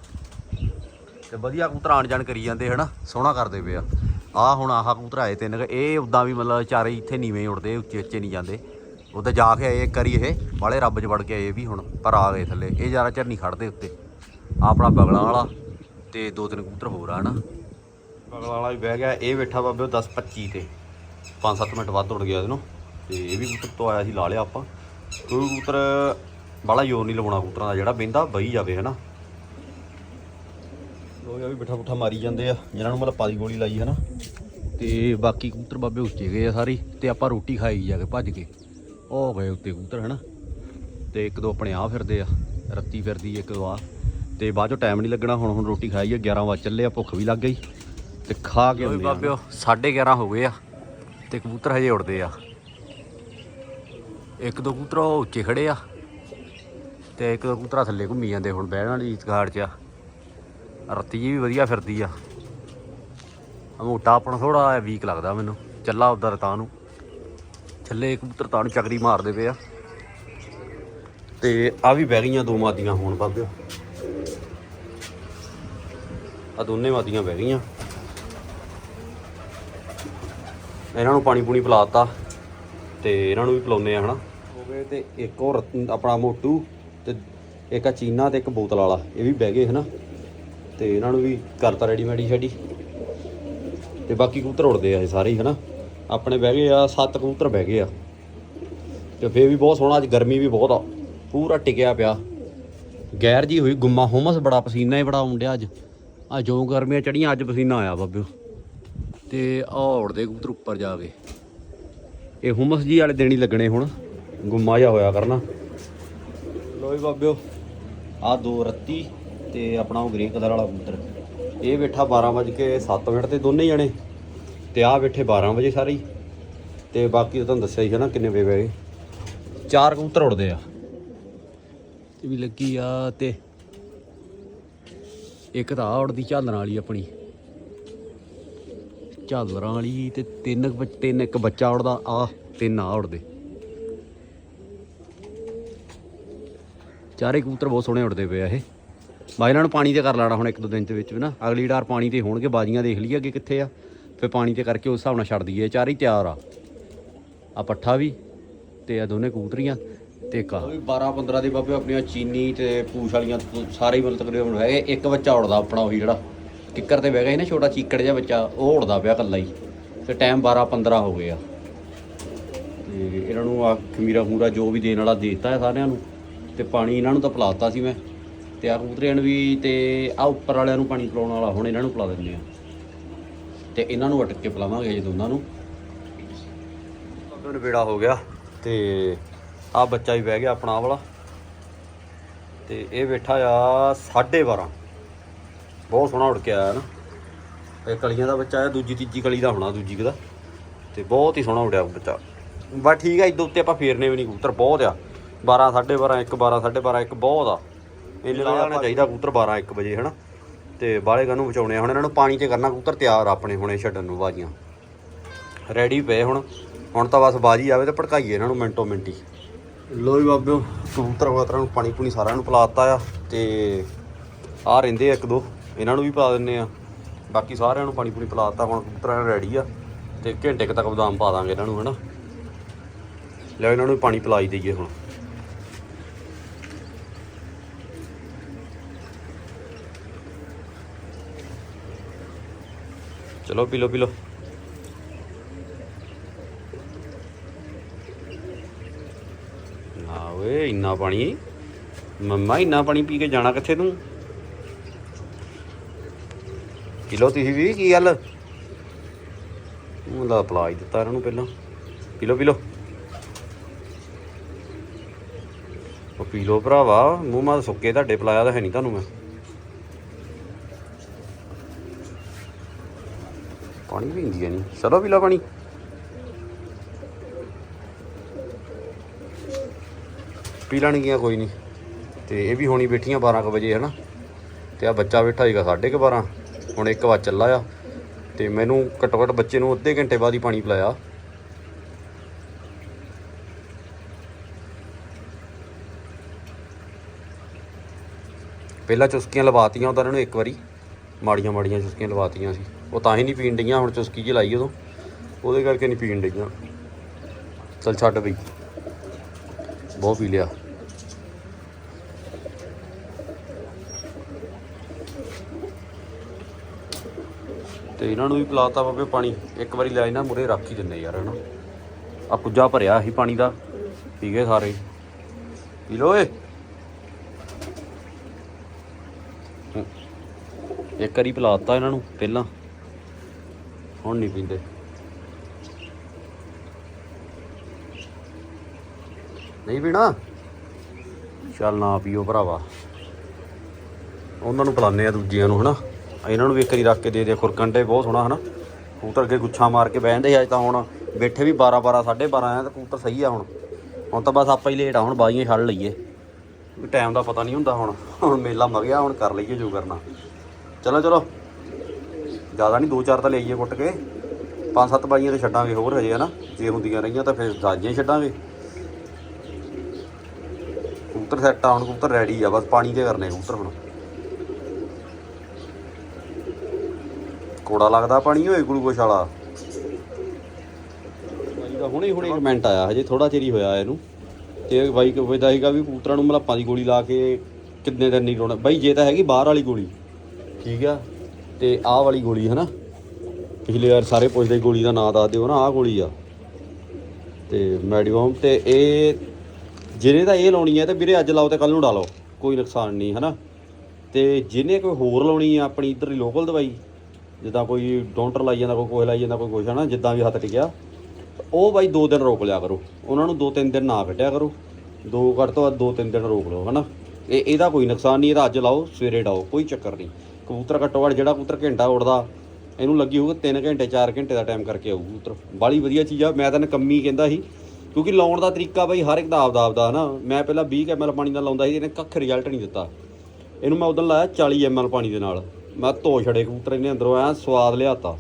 ਤੇ ਵਧੀਆ ਕਬੂਤਰ ਆਣ ਜਾਣ ਕਰੀ ਜਾਂਦੇ ਹਨਾ? ਸੋਹਣਾ ਕਰਦੇ ਪਏ ਆ। ਹੁਣ ਆਹ ਕਬੂਤਰ ਆਏ ਤਿੰਨ ਕੁ, ਇਹ ਉਦਾਂ ਵੀ ਮਤਲਬ ਚਾਰੇ ਇੱਥੇ ਨੀਵੇਂ ਹੀ ਉੜਦੇ ਉੱਚੇ ਉੱਚੇ ਨਹੀਂ ਜਾਂਦੇ। ਉੱਤੇ ਜਾ ਕੇ ਆਏ ਕਰੀ ਇਹ ਬਾਲੇ ਰੱਬ 'ਚ ਵੜ ਕੇ ਆਏ ਵੀ ਹੁਣ ਪਰ ਆ ਗਏ ਥੱਲੇ। ਇਹ ਜ਼ਿਆਦਾ ਚਿਰ ਨਹੀਂ ਖੜਦੇ ਉੱਤੇ। ਆਪਣਾ ਬਗਲਾਂ ਵਾਲਾ ਤੇ ਦੋ ਤਿੰਨ ਕਬੂਤਰ ਹੋਰ ਆ ਹਨਾ? ਬਗਲਾਂ ਵਾਲਾ ਵੀ ਬਹਿ ਗਿਆ, ਇਹ ਬੈਠਾ ਬਾਬੇ 10 25 ਤੇ। 5-7 ਮਿੰਟ ਵੱਧ ਉੜ ਗਿਆ ਇਹਨੂੰ। ਤੇ ਇਹ ਵੀ ਕਬੂਤਰ ਤੋਂ ਆਇਆ ਸੀ, ਲਾ ਲਿਆ ਆਪਾਂ। ਕੋਈ ਕਬੂਤਰ ਬਾਲਾ ਜ਼ੋਰ ਨਹੀਂ ਲਵਾਉਣਾ ਕਬੂਤਰਾਂ ਦਾ, ਜਿਹੜਾ ਬਹਿੰਦਾ ਬਈ ਜਾਵੇ, ਹਨਾ। ਲੋਕ ਆ ਵੀ ਬਿਠਾ ਬੁੱਠਾ ਮਾਰੀ ਜਾਂਦੇ ਆ, ਜਿਹਨਾਂ ਨੂੰ ਮਤਲਬ ਪਾਲੀ ਗੋਲੀ ਲਾਈ ਹੈ ਨਾ ਤੇ ਬਾਕੀ ਕਬੂਤਰ ਬਾਬੇ ਉੱਚੇ ਗਏ ਆ ਸਾਰੀ, ਤੇ ਆਪਾਂ ਰੋਟੀ ਖਾਈ ਜਾ ਕੇ ਭੱਜ ਕੇ। ਉਹ ਗਏ ਉੱਤੇ ਕਬੂਤਰ, ਹਨਾ। ਤੇ ਇੱਕ ਦੋ ਆਪਣੇ ਆ ਫਿਰਦੇ ਆ, ਰੱਤੀ ਫਿਰਦੀ ਇੱਕ ਦੋ ਆ ਤੇ ਬਾਅਦ ਚੋਂ ਟਾਈਮ ਨਹੀਂ ਲੱਗਣਾ, ਹੁਣ ਹੁਣ ਰੋਟੀ ਖਾਈ ਆ 11 ਵਜੇ ਚੱਲੇ ਆ, ਭੁੱਖ ਵੀ ਲੱਗ ਗਈ। ਤੇ ਖਾ ਕੇ ਆਉਂਦੇ ਬਾਬਿਓ 11:30 ਹੋ ਗਏ ਆ ਤੇ ਕਬੂਤਰ ਹਜੇ ਉੜਦੇ ਆ। ਇੱਕ ਦੋ ਕਬੂਤਰ ਉਹ ਉੱਚੇ ਖੜੇ ਆ ਤੇ ਇੱਕ ਦੋ ਕਬੂਤਰ ਥੱਲੇ ਘੁੰਮੀ ਜਾਂਦੇ ਹੁਣ ਬਹਿਣ ਵਾਲੀ ਗਾੜ 'ਚ ਆ। ਰੱਤੀ ਜੀ ਵੀ ਵਧੀਆ ਫਿਰਦੀ ਆ। ਆ ਮੋਟਾ ਆਪਣਾ ਥੋੜਾ ਵੀਕ ਲੱਗਦਾ ਮੈਨੂੰ ਚੱਲਾ ਉਧਰ ਤਾਂ ਨੂੰ। ਥੱਲੇ ਕਬੂਤਰ ਤਾਂ ਨੂੰ ਚੱਕਰੀ ਮਾਰਦੇ ਪਏ ਆ। ਤੇ ਆ ਵੀ ਬਹਿ ਗਈਆਂ ਦੋ ਮਾਦੀਆਂ ਹੁਣ ਬਾਬਿਓ। ਆ ਦੋਨੇ ਮਾਦੀਆਂ ਬਹਿ ਗਈਆਂ। ਇਹਨਾਂ ਨੂੰ ਪਾਣੀ ਪੂਣੀ ਪਿਲਾਤਾ ਤੇ ਇਹਨਾਂ ਨੂੰ ਵੀ ਪਿਲਾਉਨੇ ਆ, ਹਨਾ? ਹੋ ਗਏ ਤੇ ਇੱਕ ਹੋਰ ਰਤ- ਆਪਣਾ ਮੋਟੂ ਤੇ ਇੱਕ ਆ ਚੀਨਾ ਤੇ ਇੱਕ ਬੋਤਲ ਵਾਲਾ, ਇਹ ਵੀ ਬਹਿ ਗਏ, ਹਨਾ? ਤੇ ਇਹਨਾਂ ਨੂੰ ਵੀ ਕਰਤਾ ਰੈਡੀ ਮੈਡੀ ਸ਼ੈਡੀ ਤੇ ਬਾਕੀ ਕਬੂਤਰ ਉੜਦੇ ਆ ਇਹ ਸਾਰੇ ਹੀ, ਹਨਾ? ਆਪਣੇ ਬਹਿ ਗਏ ਆ, ਸੱਤ ਕਬੂਤਰ ਬਹਿ ਗਏ ਆ। ਤੇ ਫੇਰ ਵੀ ਬਹੁਤ ਸੋਹਣਾ, ਅੱਜ ਗਰਮੀ ਵੀ ਬਹੁਤ ਆ। ਪੂਰਾ ਟਿਕਿਆ ਪਿਆ। ਗੈਰ ਜੀ ਹੋਈ ਗੁੰਮਾ, ਹੋਮਸ ਬੜਾ ਪਸੀਨਾ ਹੀ ਬੜਾ ਆਉਂਦਿਆ ਅੱਜ। ਆ ਜੋ ਗਰਮੀਆਂ ਚੜੀਆਂ ਅੱਜ ਪਸੀਨਾ ਆਇਆ ਬਾਬਿਓ। ਤੇ ਆ ਉੜਦੇ ਕਬੂਤਰ ਉੱਪਰ ਜਾ ਕੇ। ਇਹ ਹੁਮਸ ਜੀ ਵਾਲੇ ਦਿਨ ਹੀ ਲੱਗਣੇ ਹੁਣ। ਗੁੰਮਾ ਜਿਹਾ ਹੋਇਆ ਕਰਨਾ। ਲੋਈ ਬਾਬਿਓ ਆ ਦੋ ਰੱਤੀ ਤੇ ਆਪਣਾ ਉਹ ਗ੍ਰੇ ਕਲਰ ਵਾਲਾ ਕਬੂਤਰ। ਇਹ ਬੈਠਾ 12 ਵਜੇ ਕੇ 7 ਮਿੰਟ ਤੇ ਦੋਨੇ ਜਣੇ। ਤੇ ਆ ਬੈਠੇ 12 ਵਜੇ ਸਾਰੇ ਤੇ ਬਾਕੀ ਤਾਂ ਤੁਹਾਨੂੰ ਦੱਸਿਆ ਹੀ ਹੈ ਨਾ ਕਿੰਨੇ ਵਜੇ ਬਹਿ ਗਏ ਚਾਰ ਕਬੂਤਰ ਉੜਦੇ ਆ। ਇਹ ਵੀ ਲੱਗੀ ਆ ਤੇ ਇੱਕ ਤਾਂ ਆ ਉੜਦੀ ਝਾਲਰਾਂ ਵਾਲੀ ਆਪਣੀ। ਝਾਲਰਾਂ ਵਾਲੀ ਤੇ ਤਿੰਨ ਕੁ ਬੱਚ- ਤਿੰਨ ਇੱਕ ਬੱਚਾ ਉੜਦਾ, ਆ ਤਿੰਨ ਆ ਉੜਦੇ। ਚਾਰੇ ਕਬੂਤਰ ਬਹੁਤ ਸੋਹਣੇ ਉੜਦੇ ਪਏ ਆ ਇਹ। ਬਾਈ ਇਹਨਾਂ ਨੂੰ ਪਾਣੀ ਤੇ ਕਰ ਲੈਣਾ ਹੁਣ ਇੱਕ ਦੋ ਦਿਨ ਦੇ ਵਿੱਚ ਵੀ ਨਾ। ਅਗਲੀ ਵਾਰ ਪਾਣੀ ਤੇ ਹੋਣਗੇ, ਬਾਜੀਆਂ ਦੇਖ ਲਈਏ ਅੱਗੇ ਕਿੱਥੇ ਆ। ਫਿਰ ਪਾਣੀ ਤੇ ਕਰਕੇ ਉਸ ਹਿਸਾਬ ਨਾਲ ਛੱਡ ਦਈਏ। ਚਾਰੇ ਹੀ ਤਿਆਰ ਆ। ਆ ਪੱਠਾ ਵੀ ਤੇ ਆ ਦੋਨੇ ਕਬੂਤਰੀਆਂ ਤੇ ਕਾ 12 15 ਦੇ ਬਾਬੇ ਆਪਣੀਆਂ ਚੀਨੀ ਤੇ ਪੂਛ ਵਾਲੀਆਂ, ਸਾਰੇ ਮਤਲਬ ਤਕਰੀਬਨ ਹੈਗੇ। ਇੱਕ ਬੱਚਾ ਉੜਦਾ ਆਪਣਾ ਉਹੀ ਜਿਹੜਾ। ਕਿੱਕਰ ਤੇ ਬਹਿ ਗਿਆ ਸੀ ਨਾ ਛੋਟਾ ਚੀਕੜ ਜਿਹਾ ਬੱਚਾ, ਉਹ ਉੜਦਾ ਪਿਆ ਇਕੱਲਾ ਹੀ। ਤੇ ਟਾਈਮ 12 15 ਹੋ ਗਿਆ ਆ। ਤੇ ਇਹਨਾਂ ਨੂੰ ਆ ਖਮੀਰਾ ਖੂਰਾ ਜੋ ਵੀ ਦੇਣ ਵਾਲਾ ਦੇ ਦਿੱਤਾ ਹੈ ਸਾਰਿਆਂ ਨੂੰ। ਤੇ ਪਾਣੀ ਇਹਨਾਂ ਨੂੰ ਤਾਂ ਪਿਲਾਤਾ ਸੀ ਮੈਂ। ਤੇ ਆ ਕਬੂਤਰਿਆਂ ਨੂੰ ਵੀ ਤੇ ਆ ਉੱਪਰ ਵਾਲਿਆਂ ਨੂੰ ਪਾਣੀ ਪਿਲਾਉਣ ਵਾਲਾ ਹੁਣ ਇਹਨਾਂ ਨੂੰ ਪਿਲਾ ਦਿੰਦੇ ਆ। ਤੇ ਇਹਨਾਂ ਨੂੰ ਅਟਕ ਕੇ ਪਿਲਾਵਾਂਗੇ ਜੇ ਦੋਨਾਂ ਨੂੰ। ਬਾਬੇ ਨਵੇੜਾ ਹੋ ਗਿਆ ਤੇ ਆ ਬੱਚਾ ਵੀ ਬਹਿ ਗਿਆ ਆਪਣਾ ਆਹ ਵਾਲਾ। ਤੇ ਇਹ ਬੈਠਾ ਆ 12.5 ਬਹੁਤ ਸੋਹਣਾ ਉੜ ਕੇ ਆਇਆ ਨਾ। ਇਹ ਕਲੀਆਂ ਦਾ ਬੱਚਾ ਆ ਦੂਜੀ ਤੀਜੀ ਕਲੀ ਦਾ ਹੋਣਾ ਦੂਜੀ ਦਾ। ਤੇ ਬਹੁਤ ਹੀ ਸੋਹਣਾ ਉੜਿਆ ਬੱਚਾ। ਬਸ ਠੀਕ ਆ ਇਦੋਂ ਉੱਤੇ ਆਪਾਂ ਫੇਰਨੇ ਵੀ ਨਹੀਂ ਕਬੂਤਰ ਬਹੁਤ ਆ। 12 12.5 1 12 12.5 1 ਬਹੁਤ ਆ। ਇੰਨੇ ਦਾ ਆਣਾ ਚਾਹੀਦਾ ਕਬੂਤਰ 12 1 ਵਜੇ ਹਨਾ। ਤੇ ਬਾਲੇ ਗਾਨੂੰ ਬਚਾਉਣੇ ਹੁਣ ਇਹਨਾਂ ਨੂੰ ਪਾਣੀ ਤੇ ਕਰਨਾ ਕਬੂਤਰ ਤਿਆਰ ਆਪਣੇ ਹੁਣੇ ਛੱਡਣ ਨੂੰ ਬਾਜੀਆਂ ਰੈਡੀ ਪਏ ਹੁਣ। ਹੁਣ ਤਾਂ ਬਸ ਬਾਜੀ ਆਵੇ ਤੇ ਭੜਕਾਈਏ ਇਹਨਾਂ ਨੂੰ ਮਿੰਟੋ ਮਿੰਟੀ। ਲੋ ਵੀ ਬਾਬਿਓ ਕਬੂਤਰ ਵਗਤਰਾਂ ਨੂੰ ਪਾਣੀ ਪੂਣੀ ਸਾਰਿਆਂ ਨੂੰ ਪਿਲਾਤਾ ਆ। ਤੇ ਆ ਰਹਿੰਦੇ ਇੱਕ ਦੋ। ਇਹਨਾਂ ਨੂੰ ਵੀ ਪਾ ਦਿੰਨੇ ਆ। ਬਾਕੀ ਸਾਰਿਆਂ ਨੂੰ ਪਾਣੀ ਪੂਣੀ ਪਿਲਾਤਾ ਹੁਣ ਕਬੂਤਰਾਂ ਰੈਡੀ ਆ। ਤੇ ਘੰਟੇ ਕੁ ਤੱਕ ਬਦਾਮ ਪਾ ਦਾਂਗੇ ਇਹਨਾਂ ਨੂੰ, ਹਨਾ। ਲੈ ਇਹਨਾਂ ਨੂੰ ਪਾਣੀ ਪਿਲਾਈ ਹੀ ਦਈਏ ਹੁਣ। ਚਲੋ, ਪੀ ਲਓ ਪੀ ਲਓ। ਨਾ ਓਏ, ਇੰਨਾ ਪਾਣੀ। ਮੰਮਾ, ਇੰਨਾ ਪਾਣੀ ਪੀ ਕੇ ਜਾਣਾ ਕਿੱਥੇ ਤੂੰ? ਪੀ ਲਓ ਤੁਸੀਂ ਵੀ ਕੀ ਗੱਲ? ਤੂੰ ਲਾ ਹੀ ਦਿੱਤਾ ਇਹਨਾਂ ਨੂੰ ਪਹਿਲਾਂ। ਪੀ ਲਓ ਪੀ ਲਓ। ਉਹ ਪੀ ਲਓ ਭਰਾਵਾ, ਮੂੰਹ ਮਾ ਸੁੱਕੇ ਤੁਹਾਡੇ ਪਲਾਇਆ ਤਾਂ ਹੈ ਨਹੀਂ ਤੁਹਾਨੂੰ ਮੈਂ। ਪਾਣੀ ਪੀਂਦੀ ਇੰਦੀ ਨਹੀਂ। ਚਲੋ ਪੀ ਲਓ ਪਾਣੀ। ਪੀ ਲੈਣਗੀਆਂ ਕੋਈ ਨਹੀਂ। ਤੇ ਇਹ ਵੀ ਹੋਣੀ ਬੈਠੀਆਂ 12 ਕੁ ਵਜੇ, ਹਨਾ? ਤੇ ਆ ਬੱਚਾ ਬੈਠਾ ਸੀਗਾ 12:30 ਹੁਣ ਇੱਕ ਵਾਰ ਚੱਲਾ ਆ ਤੇ ਮੈਨੂੰ ਘੱਟੋ ਘੱਟ ਬੱਚੇ ਨੂੰ ਅੱਧੇ ਘੰਟੇ ਬਾਅਦ ਹੀ ਪਾਣੀ ਪਿਲਾਇਆ। ਪਹਿਲਾਂ ਚੁਸਕੀਆਂ ਲਵਾਤੀਆਂ ਉਹ ਤਾਂ ਇਹਨਾਂ ਨੂੰ ਇੱਕ ਵਾਰੀ, ਮਾੜੀਆਂ ਮਾੜੀਆਂ ਚੁਸਕੀਆਂ ਲਵਾਤੀਆਂ ਸੀ। ਉਹ ਤਾਂ ਹੀ ਨਹੀਂ ਪੀਣ ਡਈਆਂ, ਹੁਣ ਚੁਸਕੀ ਜਿਹੀ ਲਾਈ ਉਦੋਂ। ਉਹਦੇ ਕਰਕੇ ਨਹੀਂ ਪੀਣ ਡਈਆਂ। ਚਲ ਛੱਡ ਬਈ। ਬਹੁਤ ਪੀ ਲਿਆ। ਤੇ ਇਹਨਾਂ ਨੂੰ ਵੀ ਪਿਲਾਤਾ ਬਾਬੇ ਪਾਣੀ। ਇੱਕ ਵਾਰੀ ਲੈ ਇਹਨਾਂ ਮੁਰੇ, ਰੱਖ ਹੀ ਦਿੰਦੇ ਯਾਰ, ਹਨਾ। ਆ ਕੁੱਜਾ ਭਰਿਆ ਸੀ ਪਾਣੀ ਦਾ, ਪੀ ਗਏ ਸਾਰੇ। ਪੀ ਲੋ ਏ ਇੱਕ ਵਾਰੀ ਪਿਲਾਤਾ ਇਹਨਾਂ ਨੂੰ ਪਹਿਲਾਂ। ਹੁਣ ਨਹੀਂ ਪੀਂਦੇ। ਨਹੀਂ ਪੀਣਾ? ਚੱਲ ਨਾ ਪੀਓ ਭਰਾਵਾ। ਉਹਨਾਂ ਨੂੰ ਪਿਲਾਉਂਦੇ ਆ ਦੂਜਿਆਂ ਨੂੰ, ਹਨਾ। ਇਹਨਾਂ ਨੂੰ ਵੀ ਇੱਕ ਵਾਰੀ ਰੱਖ ਕੇ ਦੇ ਦੇ ਖੁਰਕੰਡੇ ਬਹੁਤ ਸੋਹਣਾ, ਹਨਾ? ਕਬੂਤਰ ਅੱਗੇ ਗੁੱਛਾ ਮਾਰ ਕੇ ਬਹਿੰਦੇ ਅੱਜ ਤਾਂ ਹੁਣ ਬੈਠੇ ਵੀ 12 12 12:30 ਆ, ਤਾਂ ਕਬੂਤਰ ਸਹੀ ਆ ਹੁਣ। ਹੁਣ ਤਾਂ ਬਸ ਆਪਾਂ ਹੀ ਲੇਟ ਆ, ਹੁਣ ਬਾਜ਼ੀਆਂ ਛੱਡ ਲਈਏ। ਟਾਈਮ ਦਾ ਪਤਾ ਨਹੀਂ ਹੁੰਦਾ ਹੁਣ ਹੁਣ ਮੇਲਾ ਮਰ ਹੁਣ ਕਰ ਲਈਏ ਜੋ ਕਰਨਾ। ਚਲੋ ਚਲੋ। ਜ਼ਿਆਦਾ ਨਹੀਂ, ਦੋ ਚਾਰ ਤਾਂ ਲਈਏ ਕੁੱਟ ਕੇ। ਪੰਜ, ਸੱਤ ਬਾਈਆਂ ਤੇ ਛੱਡਾਂਗੇ ਹੋਰ ਹਜੇ, ਹਨਾ? ਜੇ ਹੁੰਦੀਆਂ ਰਹੀਆਂ ਤਾਂ ਫਿਰ ਦਾਜੀਆਂ ਹੀ ਛੱਡਾਂਗੇ। ਕਬੂਤਰ ਸੈੱਟ ਆ ਹੁਣ, ਕਬੂਤਰ ਰੈਡੀ ਆ, ਬਸ ਪਾਣੀ ਤੇ ਕਰਨੇ ਕਬੂਤਰ ਹੁਣ। ਕੋੜਾ ਲੱਗਦਾ ਪਾਣੀ ਹੋਏ ਗਲੂਕੋਸ਼ ਵਾਲਾ। ਬਾਈ ਦਾ ਹੁਣੇ ਹੁਣੇ ਕਮੈਂਟ ਆਇਆ, ਹਜੇ ਥੋੜਾ ਚਿਰ ਹੀ ਹੋਇਆ ਇਹਨੂੰ। ਤੇ ਬਾਈ ਕਹਿੰਦਾ ਸੀਗਾ ਵੀ ਕਬੂਤਰਾਂ ਨੂੰ ਮਲਾਪਾਂ ਦੀ ਗੋਲੀ ਲਾ ਕੇ ਕਿੰਨੇ ਦਿਨ ਨਹੀਂ ਰੋਣਾ। ਬਾਈ ਜੇ ਤਾਂ ਹੈਗੀ ਬਾਹਰ ਵਾਲੀ ਗੋਲੀ, ਠੀਕ ਆ? ਤੇ ਆਹ ਵਾਲੀ ਗੋਲੀ ਹੈ ਨਾ ਪਿਛਲੇ ਵਾਰ ਸਾਰੇ ਪੁੱਛਦੇ ਗੋਲੀ ਦਾ ਨਾਂ ਦੱਸ ਦਿਓ ਨਾ, ਆਹ ਗੋਲੀ ਆ। ਤੇ ਮੈਡੀਵਮ ਤੇ ਇਹ, ਜਿਹਨੇ ਤਾਂ ਇਹ ਲਾਉਣੀ ਹੈ ਤੇ ਵੀਰੇ ਅੱਜ ਲਾਓ ਤੇ ਕੱਲ ਨੂੰ ਡਾ ਲਓ, ਕੋਈ ਨੁਕਸਾਨ ਨਹੀਂ ਹੈ ਨਾ ਤੇ ਜਿਹਨੇ ਕੋਈ ਹੋਰ ਲਾਉਣੀ ਆ ਆਪਣੀ ਇੱਧਰ ਲੋਕਲ ਦਵਾਈ ਜਿੱਦਾਂ ਕੋਈ ਡੋਂਟਰ ਲਾਈ ਜਾਂਦਾ, ਕੋਈ ਕੋਹ ਲਾਈ ਜਾਂਦਾ, ਕੋਈ ਕੁਛ, ਹਨਾ, ਜਿੱਦਾਂ ਵੀ ਹੱਥ ਟਿਕਿਆ, ਉਹ ਬਾਈ 2 ਦਿਨ ਰੋਕ ਲਿਆ ਕਰੋ। ਉਹਨਾਂ ਨੂੰ 2-3 ਦਿਨ ਨਾ ਕੱਢਿਆ ਕਰੋ। ਦੋ ਘੱਟ ਤੋਂ ਵੱਧ 2-3 ਦਿਨ ਰੋਕ ਲਓ, ਹਨਾ। ਇਹ, ਇਹਦਾ ਕੋਈ ਨੁਕਸਾਨ ਨਹੀਂ, ਇਹਦਾ ਅੱਜ ਲਾਓ, ਸਵੇਰੇ ਡਾਓ, ਕੋਈ ਚੱਕਰ ਨਹੀਂ। ਕਬੂਤਰ ਘੱਟੋ ਘੱਟ ਜਿਹੜਾ ਕਬੂਤਰ ਘੰਟਾ ਉੜਦਾ, ਇਹਨੂੰ ਲੱਗੀ ਹੋਊਗਾ 3 ਘੰਟੇ 4 ਘੰਟੇ ਦਾ ਟਾਈਮ ਕਰਕੇ ਆਊ ਕਬੂਤਰ। ਬਾਲੀ ਵਧੀਆ ਚੀਜ਼ ਆ, ਮੈਂ ਤਾਂ ਨਕੰਮੀ ਕਹਿੰਦਾ ਸੀ, ਕਿਉਂਕਿ ਲਾਉਣ ਦਾ ਤਰੀਕਾ ਬਾਈ ਹਰ ਇੱਕ ਦਾ ਆਪਦਾ ਆਪਦਾ, ਹਨਾ। ਮੈਂ ਪਹਿਲਾਂ 20 ml ਪਾਣੀ ਨਾਲ ਲਾਉਂਦਾ ਸੀ, ਇਹਨੇ ਕੱਖ ਰਿਜ਼ਲਟ ਨਹੀਂ ਦਿੱਤਾ। ਇਹਨੂੰ ਮੈਂ ਉਦੋਂ ਲਾਇਆ 40 ml ਪਾਣੀ ਦੇ ਨਾਲ। ਮੈਂ ਧੋ ਛੜੇ ਕਬੂਤਰ ਇਹਨੇ ਅੰਦਰੋਂ ਆਇਆ ਸਵਾਦ ਲਿਆਤਾ।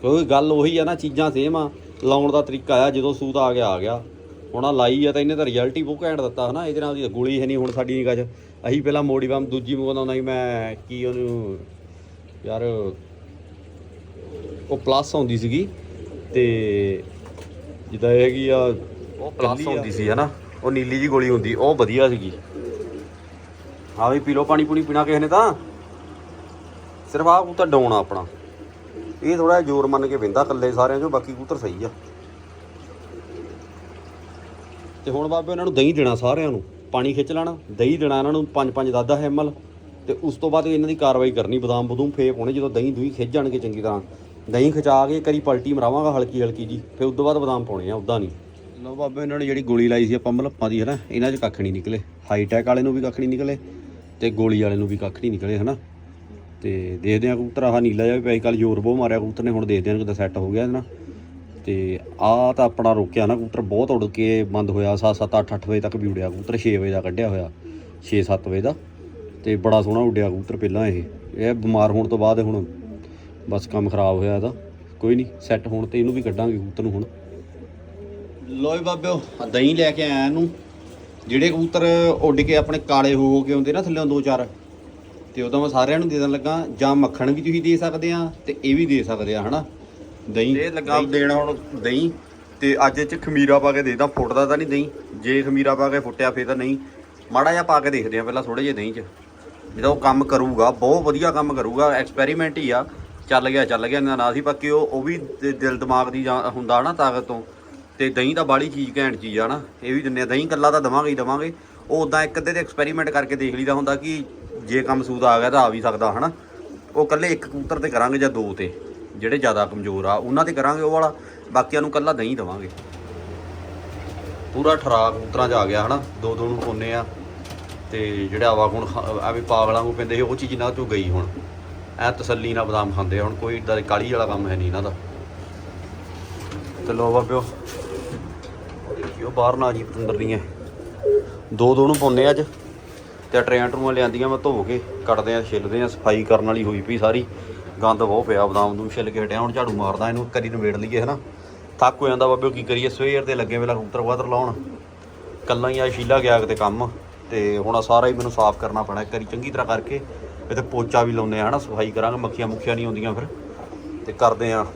ਕਿਉਂਕਿ ਗੱਲ ਉਹੀ ਆ ਨਾ ਚੀਜ਼ਾਂ ਸੇਮ ਆ। ਲਾਉਣ ਦਾ ਤਰੀਕਾ ਆ ਜਦੋਂ ਸੂਤ ਆ ਗਿਆ ਆ ਗਿਆ। ਹੁਣ ਆ ਲਾਈ ਆ ਤਾਂ ਇਹਨੇ ਤਾਂ ਰਿਜ਼ਲਟ ਹੀ ਬਹੁਤ ਘੈਂਟ ਦਿੱਤਾ ਹਨਾ ਇਹਦੇ ਨਾਲ ਦੀ ਗੋਲੀ ਹੈ ਨਹੀਂ ਹੁਣ ਸਾਡੀ ਨਿਗਾਹ 'ਚ। ਅਸੀਂ ਪਹਿਲਾਂ ਮੋੜੀ ਬੰਮ ਦੂਜੀ ਮੰਗਵਾਉਂਦਾ ਸੀ ਮੈਂ ਕੀ ਉਹਨੂੰ ਯਾਰ ਉਹ ਪਲੱਸ ਆਉਂਦੀ ਸੀਗੀ ਤੇ ਜਿੱਦਾਂ ਇਹ ਹੈਗੀ ਆ ਉਹ ਪਲੱਸ ਹੁੰਦੀ ਸੀ ਹਨਾ ਉਹ ਨੀਲੀ ਜੀ ਗੋਲੀ ਹੁੰਦੀ ਉਹ ਵਧੀਆ ਸੀਗੀ। ਹਾਂ ਵੀ ਪੀ ਲਓ ਪਾਣੀ ਪੂਣੀ ਪੀਣਾ ਕਿਸੇ ਨੇ ਤਾਂ। ਸਿਰਫ ਆਹ ਕਬੂਤਰ ਡਾਉਣਾ ਆਪਣਾ। ਇਹ ਥੋੜਾ ਜ਼ੋਰ ਮੰਨ ਕੇ ਬਿੰਦਾ ਇਕੱਲੇ ਸਾਰਿਆਂ ਚੋਂ, ਬਾਕੀ ਕਬੂਤਰ ਸਹੀ ਆ। ਤੇ ਹੁਣ ਬਾਬੇ ਉਹਨਾਂ ਨੂੰ ਦਹੀਂ ਦੇਣਾ ਸਾਰਿਆਂ ਨੂੰ, ਪਾਣੀ ਖਿੱਚ ਲੈਣਾ, ਦਹੀਂ ਦੇਣਾ ਇਹਨਾਂ ਨੂੰ 5-5 10 ਐਮਐਲ ਤੇ ਉਸ ਤੋਂ ਬਾਅਦ ਇਹਨਾਂ ਦੀ ਕਾਰਵਾਈ ਕਰਨੀ, ਬਦਾਮ ਬਦੂਮ ਫੇ ਪਾਉਣੇ, ਜਦੋਂ ਦਹੀਂ ਦੂਈ ਖਿੱਚ ਜਾਣਗੇ ਚੰਗੀ ਤਰ੍ਹਾਂ। ਦਹੀਂ ਖਿਚਾ ਕੇ ਕਰੀ ਪਲਟੀ ਮਰਾਵਾਂਗਾ ਹਲਕੀ ਹਲਕੀ ਜੀ, ਫਿਰ ਉਸ ਤੋਂ ਬਾਅਦ ਬਦਾਮ ਪਾਉਣੇ ਆ ਉਦਾਂ ਨਹੀਂ। ਲੋ ਬਾਬੇ, ਇਹਨਾਂ ਨੇ ਜਿਹੜੀ ਗੋਲੀ ਲਾਈ ਸੀ ਆਪਾਂ ਮਲੱਪਾਂ ਦੀ, ਹਨਾ, ਇਹਨਾਂ 'ਚ ਕੱਖ ਨਹੀਂ ਨਿਕਲੇ। ਹਾਈਟੈਕ ਵਾਲੇ ਨੂੰ ਵੀ ਕੱਖ ਨਹੀਂ ਨਿਕਲੇ ਤੇ ਗੋਲੀ ਵਾਲੇ ਨੂੰ ਵੀ ਕੱਖ ਨਹੀਂ ਨਿਕਲੇ, ਹਨਾ। ਤੇ ਦੇਖਦੇ ਆ ਕਬੂਤਰ ਆਹ ਨੀਲਾ ਜਿਹਾ ਵੀ ਪਿਆ ਕੱਲ ਜ਼ੋਰ ਬਹੁਤ ਮਾਰਿਆ, ਕਬੂਤਰ ਨੇ ਹੁਣ ਦੇਖਦੇ ਆ ਕਿਦਾਂ ਸੈੱਟ ਹੋ ਗਿਆ ਇਹਦੇ ਨਾਲ। ਤੇ ਆ ਤਾਂ ਆਪਣਾ ਰੋਕਿਆ ਨਾ, ਕਬੂਤਰ ਬਹੁਤ ਉੜ ਕੇ ਬੰਦ ਹੋਇਆ 7 7 8 8 ਵਜੇ ਤੱਕ ਵੀ ਉੜਿਆ ਕਬੂਤਰ 6 ਵਜੇ ਦਾ ਕੱਢਿਆ ਹੋਇਆ 6 7 ਵਜੇ ਦਾ। ਤੇ ਬੜਾ ਸੋਹਣਾ ਉੱਡਿਆ ਕਬੂਤਰ ਪਹਿਲਾਂ ਇਹ। ਇਹ ਬਿਮਾਰ ਹੋਣ ਤੋਂ ਬਾਅਦ ਹੁਣ ਬਸ ਕੰਮ ਖਰਾਬ ਹੋਇਆ ਇਹਦਾ। ਕੋਈ ਨਹੀਂ ਸੈੱਟ ਹੋਣ ਤੇ ਇਹਨੂੰ ਵੀ ਕੱਢਾਂਗੇ ਕਬੂਤਰ ਨੂੰ ਹੁਣ। ਲੋਏ ਬਾਬਿਓ ਦਹੀਂ ਲੈ ਕੇ ਆਇਆ ਇਹਨੂੰ। ਜਿਹੜੇ ਕਬੂਤਰ ਉੱਡ ਕੇ ਆਪਣੇ ਕਾਲੇ ਹੋ ਹੋ ਕੇ ਆਉਂਦੇ ਨਾ ਥੱਲੇੋਂ ਦੋ ਚਾਰ ਤੇ ਉਦੋਂ ਮੈਂ ਸਾਰਿਆਂ ਨੂੰ ਦੇ ਦੇਣ ਲੱਗਾ, ਜਾਂ ਮੱਖਣ ਵੀ ਤੁਸੀਂ ਦੇ ਸਕਦੇ ਆ ਤੇ ਇਹ ਵੀ ਦੇ ਸਕਦੇ ਆ, ਹਨਾ? ਦਹੀਂ। ਇਹ ਲੱਗਾ ਦੇਣਾ ਹੁਣ ਦਹੀਂ ਤੇ ਅੱਜ ਇਹ ਚ ਖਮੀਰਾ ਪਾ ਕੇ ਦੇਦਾ ਫੁੱਟਦਾ ਤਾਂ ਨਹੀਂ ਦਹੀਂ। ਜੇ ਖਮੀਰਾ ਪਾ ਕੇ ਫੁੱਟਿਆ ਫੇਰ ਤਾਂ ਨਹੀਂ। ਮਾੜਾ ਜਿਹਾ ਪਾ ਕੇ ਦੇਖਦੇ ਆ ਪਹਿਲਾਂ ਥੋੜੇ ਜਿਹੇ ਦਹੀਂ ਚ। ਜਿਹਦਾ ਉਹ ਕੰਮ ਕਰੂਗਾ, ਬਹੁਤ ਵਧੀਆ ਕੰਮ ਕਰੂਗਾ ਐਕਸਪੈਰੀਮੈਂਟ ਹੀ ਆ। ਚੱਲ ਗਿਆ ਚੱਲ ਗਿਆ ਨਾ ਸੀ, ਬਾਕੀ ਉਹ ਉਹ ਵੀ ਦਿਲ ਦਿਮਾਗ ਦੀ ਜਾਂ- ਹੁੰਦਾ ਨਾ ਤਾਕਤ ਤੋਂ। ਤੇ ਦਹੀਂ ਦਾ ਬਾੜੀ ਚੀਜ਼ ਘੈਂਟ ਚੀਜ਼ ਆ ਨਾ ਇਹ ਵੀ ਦਿੰਨੇ ਆ, ਦਹੀਂ ਕੱਲਾ ਤਾਂ ਦਵਾਂਗੇ ਹੀ ਦਵਾਂਗੇ। ਉਹ ਉਦਾਂ ਇੱਕ ਅੱਧੇ ਤੇ ਐਕਸਪੈਰੀਮੈਂਟ ਕਰਕੇ ਦੇਖ ਲਈਦਾ ਹੁੰਦਾ ਕਿ ਜੇ ਕੰਮ ਸੂਦ ਆ ਗਿਆ ਤਾਂ ਆ ਵੀ ਸਕਦਾ, ਹਨਾ? ਉਹ ਕੱਲੇ ਇੱਕ ਕਬੂਤਰ ਤੇ ਕਰਾਂਗੇ ਜਾਂ ਦੋ ਤੇ? ਜਿਹੜੇ ਜ਼ਿਆਦਾ ਕਮਜ਼ੋਰ ਆ, ਉਹਨਾਂ ਤੇ ਕਰਾਂਗੇ ਉਹ ਵਾਲਾ? ਬਾਕੀਆਂ ਨੂੰ ਇਕੱਲਾ ਦਹੀਂ ਦਵਾਂਗੇ। ਪੂਰਾ ਠਰਾ ਕਬੂਤਰਾਂ 'ਚ ਆ ਗਿਆ, ਹਨਾ? ਦੋ ਦੋ ਨੂੰ ਪਾਉਂਦੇ ਆ। ਤੇ ਜਿਹੜਾ ਆਵਾ ਹੁਣ ਐਵੇਂ ਪਾਗਲਾਂ ਨੂੰ ਪੈਂਦੇ ਸੀ, ਉਹ ਚੀਜ਼ ਇਹਨਾਂ ਚੋਂ ਗਈ ਹੁਣ। ਐ ਤਸੱਲੀ ਨਾਲ ਬਦਾਮ ਖਾਂਦੇ ਆ, ਹੁਣ ਕੋਈ ਇਦਾਂ ਕਾਲੀ ਵਾਲਾ ਕੰਮ ਹੈ ਨਹੀਂ ਇਹਨਾਂ ਦਾ। ਤੇ ਲੋ ਬਾਬਿਓ ਦੇਖਿਓ ਬਾਹਰ ਨਾ ਜੀ ਪਤੰਦਰ ਦੀਆਂ। ਦੋ ਦੋ ਨੂੰ ਪਾਉਂਦੇ ਅੱਜ। ਤੇ ਟਰੇਆਂ ਟਰੂਆਂ ਲਿਆਂਦੀਆਂ, ਮੈਂ ਧੋ ਕੇ ਕੱਟਦੇ ਆ, ਛਿੱਲਦੇ ਆ, ਸਫ਼ਾਈ ਕਰਨ ਵਾਲੀ ਹੋਈ ਪਈ ਸਾਰੀ। ਗੰਦ ਬਹੁਤ ਪਿਆ, ਬਦਾਮ ਨੂੰ ਛਿੱਲ ਕੇ ਹਟਿਆ, ਹੁਣ ਝਾੜੂ ਮਾਰਦਾ ਇਹਨੂੰ ਕਰੀ ਨਵੇੜ ਲਈਏ, ਹਨਾ। ਥੱਕ ਹੋ ਜਾਂਦਾ ਬਾਬਿਓ ਕੀ ਕਰੀਏ? ਸਵੇਰ ਦੇ ਲੱਗੇ ਵੇਲਾ ਕਬੂਤਰ ਵਾਦਰ ਲਾਉਣ। ਕੱਲਾ ਹੀ ਆ, ਸ਼ੀਲਾ ਗਿਆ ਕਿਤੇ ਕੰਮ, ਤੇ ਹੁਣ ਸਾਰਾ ਹੀ ਮੈਨੂੰ ਸਾਫ਼ ਕਰਨਾ ਪੈਣਾ, ਇੱਕ ਚੰਗੀ ਤਰ੍ਹਾਂ ਕਰਕੇ ਤੇ ਪੋਚਾ ਵੀ ਲਾਉਂਦੇ ਆ, ਹਨਾ, ਸਫ਼ਾਈ ਕਰਾਂਗੇ, ਮੱਖੀਆਂ ਮੁੱਖੀਆਂ ਨਹੀਂ ਆਉਂਦੀਆਂ ਫਿਰ। ਤੇ ਕਰਦੇ ਆ,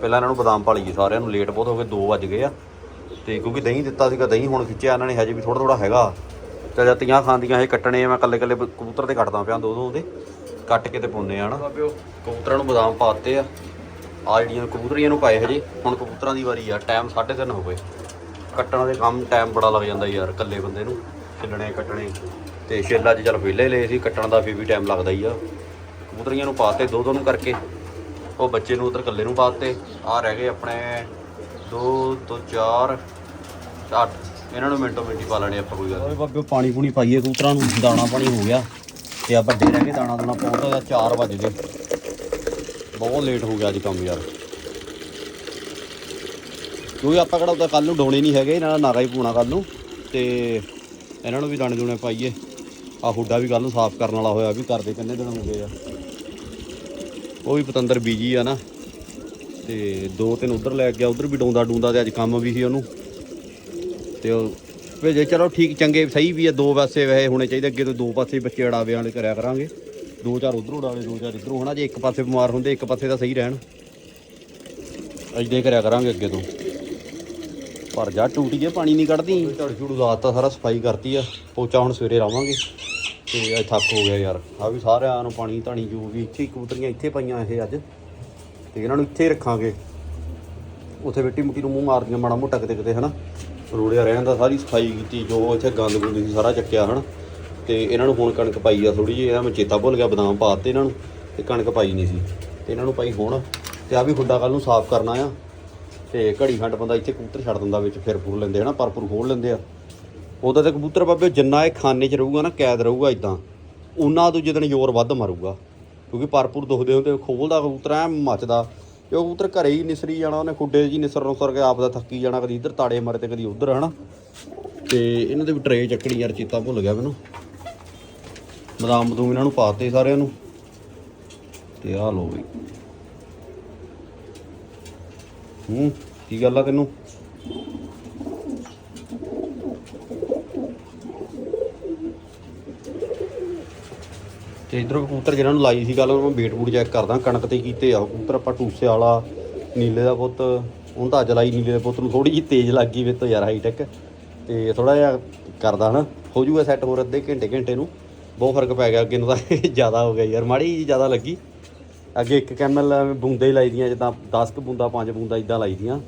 ਪਹਿਲਾਂ ਇਹਨਾਂ ਨੂੰ ਬਦਾਮ ਪਾ ਲਈਏ ਸਾਰਿਆਂ ਨੂੰ, ਲੇਟ ਬਹੁਤ ਹੋ ਗਏ 2 ਵੱਜ ਗਏ ਆ। ਤੇ ਕਿਉਂਕਿ ਦਹੀਂ ਦਿੱਤਾ ਸੀਗਾ, ਦਹੀਂ ਹੁਣ ਖਿੱਚਿਆ, ਇਹਨਾਂ ਨੇ ਹਜੇ ਵੀ ਥੋੜਾ ਥੋੜਾ ਹੈਗਾ। ਤੇ ਜੱਤੀਆਂ ਖਾਂਦੀਆਂ ਇਹ ਕੱਟਣੇ ਆ ਮੈਂ ਕੱਲੇ ਕੱਲੇ ਕਬੂਤਰ ਤੇ ਕੱਟਦਾ ਪਿਆ ਦੋ ਦੋ ਦੇ ਕੱਟ ਕੇ ਤੇ ਪਾਉਂਦੇ ਆ ਬਾਬਿਓ। ਕਬੂਤਰਾਂ ਨੂੰ ਬਦਾਮ ਪਾਤੇ ਆ। ਆ ਜਿਹੜੀਆਂ ਕਬੂਤਰੀਆਂ ਨੂੰ ਪਾਏ ਹਜੇ ਹੁਣ ਕਬੂਤਰਾਂ ਦੀ ਵਾਰੀ ਆ ਟਾਈਮ 3:30 ਹੋ ਗਏ। ਕੱਟਣ ਦੇ ਕੰਮ ਟਾਈਮ ਬੜਾ ਲੱਗ ਜਾਂਦਾ ਯਾਰ ਇਕੱਲੇ ਬੰਦੇ ਨੂੰ ਛਿੱਲਣੇ ਕੱਟਣੇ। ਤੇ ਛਿੱਲਾ 'ਚ ਚੱਲ ਵਿਹਲੇ ਲਏ ਸੀ ਕੱਟਣ ਦਾ ਫਿਰ ਵੀ ਟਾਈਮ ਲੱਗਦਾ ਹੀ ਆ। ਕਬੂਤਰੀਆਂ ਨੂੰ ਪਾਤੇ ਦੋ ਦੋ ਨੂੰ ਕਰਕੇ ਉਹ ਬੱਚੇ ਨੂੰ ਉਧਰ ਇਕੱਲੇ ਨੂੰ ਪਾਤੇ। ਆ ਰਹਿ ਗਏ ਆਪਣੇ 2 ਤੋਂ 4 8 ਇਹਨਾਂ ਨੂੰ ਮਿੰਟੋ ਮਿੰਟੀ ਪਾ ਲੈਣੇ ਆਪਾਂ ਕੋਈ ਗੱਲ ਓਏ ਬਾਬੇ ਪਾਣੀ ਪੂਣੀ ਪਾਈਏ ਕਬੂਤਰਾਂ ਨੂੰ ਦਾਣਾ ਪਾਣੀ ਹੋ ਗਿਆ ਤੇ ਆ ਵੱਡੇ ਰਹਿ ਗਏ ਦਾਣਾ ਦਾਣਾ ਪਾਉਂਦਾ ਜਾਂ 4 ਵਜ ਗਏ। ਬਹੁਤ ਲੇਟ ਹੋ ਗਿਆ ਅੱਜ ਕੰਮ ਯਾਰ। ਕਿਉਂਕਿ ਆਪਾਂ ਕਿਹੜਾ ਉਹਦਾ ਕੱਲ ਨੂੰ ਡੋਣੇ ਨਹੀਂ ਹੈਗੇ ਇਹਨਾਂ ਦਾ ਨਾਗਾ ਹੀ ਪੂਣਾ ਕੱਲ ਨੂੰ ਤੇ ਇਹਨਾਂ ਨੂੰ ਵੀ ਦਾਣੇ ਦੂਣੇ ਪਾਈਏ। ਆ ਹੁੱਡਾ ਵੀ ਕੱਲ ਨੂੰ ਸਾਫ਼ ਕਰਨ ਵਾਲਾ ਹੋਇਆ ਵੀ ਕਰਦੇ ਕਿੰਨੇ ਦਿਨ ਹੋ ਗਏ ਆ। ਉਹ ਵੀ ਪਤੰਦਰ ਬੀਜੀ ਆ ਨਾ। ਤੇ ਦੋ ਤਿੰਨ ਉਧਰ ਲੈ ਗਿਆ ਉਧਰ ਵੀ ਡੋਂਦਾ ਡੂੰਦਾ ਤੇ ਅੱਜ ਕੰਮ ਵੀ ਸੀ ਉਹਨੂੰ। ਤੇ ਉਹ ਭੇਜੇ ਚਲੋ ਠੀਕ, ਚੰਗੇ ਸਹੀ ਵੀ ਆ, ਦੋ ਪਾਸੇ ਵੈਸੇ ਹੋਣੇ ਚਾਹੀਦੇ, ਅੱਗੇ ਤੋਂ ਦੋ ਪਾਸੇ ਬੱਚੇ ਅੜਾਵੇ ਵਾਲੇ ਕਰਿਆ ਕਰਾਂਗੇ। ਦੋ ਚਾਰ ਉਧਰੋਂ ਉਡਾਵੇ, ਦੋ ਚਾਰ ਇਧਰੋਂ, ਹਨਾ, ਜੇ ਇੱਕ ਪਾਸੇ ਬਿਮਾਰ ਹੁੰਦੇ, ਇੱਕ ਪਾਸੇ ਤਾਂ ਸਹੀ ਰਹਿਣ। ਏਦਾਂ ਹੀ ਕਰਿਆ ਕਰਾਂਗੇ ਅੱਗੇ ਤੋਂ। ਪਰ ਜਾ ਟੂਟੀਏ ਪਾਣੀ ਨਹੀਂ ਕੱਢਦੀ। ਝੜ ਝੂੜੂ ਲਾਤਾ ਸਾਰਾ ਸਫ਼ਾਈ ਕਰਤੀ ਆ। ਪੋਚਾ ਹੁਣ ਸਵੇਰੇ ਲਾਵਾਂਗੇ। ਤੇ ਅੱਜ ਥੱਕ ਹੋ ਗਿਆ ਯਾਰ। ਆ ਵੀ ਸਾਰਿਆਂ ਨੂੰ ਪਾਣੀ, ਧਾਣੀ, ਜੋ ਵੀ ਇੱਥੇ ਹੀ ਕਬੂਤਰੀਆਂ ਇੱਥੇ ਪਈਆਂ ਇਹ ਅੱਜ। ਤੇ ਇਹਨਾਂ ਨੂੰ ਇੱਥੇ ਰੱਖਾਂਗੇ। ਉੱਥੇ ਮਿੱਟੀ ਮੁੱਟੀ ਨੂੰ ਮੂੰਹ ਮਾਰਦੀਆਂ, ਮਾੜਾ ਮੋਟਾ ਕਿਤੇ ਕਿਤੇ ਹਨਾ। ਰੋੜਿਆ ਰਹਿਣ ਦਾ, ਸਾਰੀ ਸਫ਼ਾਈ ਕੀਤੀ, ਜੋ ਇੱਥੇ ਗੰਦ ਗੁੰਦ ਸੀ, ਸਾਰਾ ਚੱਕਿਆ, ਹਨਾ। ਤੇ ਇਹਨਾਂ ਨੂੰ ਹੁਣ ਕਣਕ ਪਾਈ ਆ ਥੋੜੀ ਜਿਹੀ ਇਹਦਾ ਮੈਂ ਚੇਤਾ ਭੁੱਲ ਗਿਆ, ਬਦਾਮ ਪਾਤੇ ਇਹਨਾਂ ਨੂੰ, ਤੇ ਕਣਕ ਪਾਈ ਨਹੀਂ ਸੀ। ਤੇ ਇਹਨਾਂ ਨੂੰ ਪਾਈ ਹੁਣ, ਤੇ ਆ ਵੀ ਖੁੱਡਾ ਕੱਲ ਨੂੰ ਸਾਫ਼ ਕਰਨਾ ਆ। ਤੇ ਘੜੀ ਖੰਡ ਬੰਦਾ ਇੱਥੇ ਕਬੂਤਰ ਛੱਡ ਦਿੰਦਾ, ਵਿੱਚ ਫਿਰ ਪੂਰ ਲੈਂਦੇ, ਹਨਾ ਪਰਪੂਰ ਖੋਲ ਲੈਂਦੇ ਆ। ਉਹਦਾ ਤੇ ਕਬੂਤਰ ਬਾਬੇ, ਜਿੰਨਾ ਇਹ ਖਾਨੇ 'ਚ ਰਹੂਗਾ ਨਾ, ਕੈਦ ਰਹੂਗਾ ਇਦਾਂ ਉਹਨਾਂ ਤੋਂ ਜਿੱਦਣ ਜ਼ੋਰ ਵੱਧ ਮਾਰੂਗਾ। ਕਿਉਂਕਿ ਪਰਪੂਰ ਦੁਖਦੇ ਹੁੰਦੇ, ਖੋਲਦਾ ਕਬੂਤਰ, ਐ ਮੱਚਦਾ। ਤੇ ਕਬੂਤਰ ਘਰੇ ਹੀ ਨਿਸਰੀ ਜਾਣਾ, ਉਹਨੇ ਖੁੱਡੇ ਜੀ ਨਿਸਰ ਨੁਸਰ ਕੇ ਆਪ ਦਾ ਥੱਕੀ ਜਾਣਾ, ਕਦੀ ਇੱਧਰ ਤਾੜੇ ਮਾਰੇ ਤੇ ਕਦੀ ਉੱਧਰ, ਹਨਾ? ਤੇ ਇਹਨਾਂ ਦੇ ਵੀ ਟਰੇ ਚੱਕਣੀ ਯਾਰ, ਚੇਤਾ ਭੁੱਲ ਗਿਆ ਮੈਨੂੰ। ਬਦਾਮ ਬਦੂਮ ਇਹਨਾਂ ਨੂੰ ਪਾਤੇ ਸਾਰਿਆਂ ਨੂੰ। ਤੇ ਆਹ ਲੋ ਵੀ ਹੂੰ, ਕੀ ਗੱਲ ਆ ਤੈਨੂੰ? ਤੇ ਇਧਰੋਂ ਕਬੂਤਰ ਜਿਹਨਾਂ ਨੂੰ ਲਾਈ ਸੀ ਗੱਲ ਉਹ ਮੈਂ ਵੇਟ ਬੂਟ ਚੈੱਕ ਕਰਦਾ, ਕਣਕ ਤੇ ਕੀਤੇ ਆ ਉਹ ਕਬੂਤਰ ਆਪਾਂ ਟੂਸੇ ਵਾਲਾ, ਨੀਲੇ ਦਾ ਪੁੱਤ, ਹੁਣ ਤਾਂ ਅੱਜ ਲਾਈ ਨੀਲੇ ਦੇ ਪੁੱਤ ਨੂੰ ਥੋੜੀ ਜਿਹੀ ਤੇਜ਼ ਲੱਗ ਗਈ ਵੇ ਤੋਂ ਯਾਰ ਹਾਈਟੈਕ ਤੇ ਥੋੜਾ ਜਿਹਾ ਕਰਦਾ ਹਨਾ, ਹੋ ਜੂਗਾ ਸੈੱਟ ਹੋਰ ਅੱਧੇ ਘੰਟੇ ਘੰਟੇ ਨੂੰ, ਬਹੁਤ ਫ਼ਰਕ ਪੈ ਗਿਆ ਅੱਗੇ ਨੂੰ ਤਾਂ, [LAUGHS] ਜ਼ਿਆਦਾ ਹੋ ਗਿਆ ਯਾਰ, ਮਾੜੀ ਜਿਹੀ ਜ਼ਿਆਦਾ ਲੱਗੀ। ਅੱਗੇ ਇੱਕ ਕੈਮਲ ਬੂੰਦੇ ਹੀ ਲਾਈਦੀਆਂ ਜਿੱਦਾਂ 10 ਕੁ ਬੂੰਦਾ 5 ਬੂੰਦਾ ਇਦਾਂ ਲਾਈਦੀਆਂ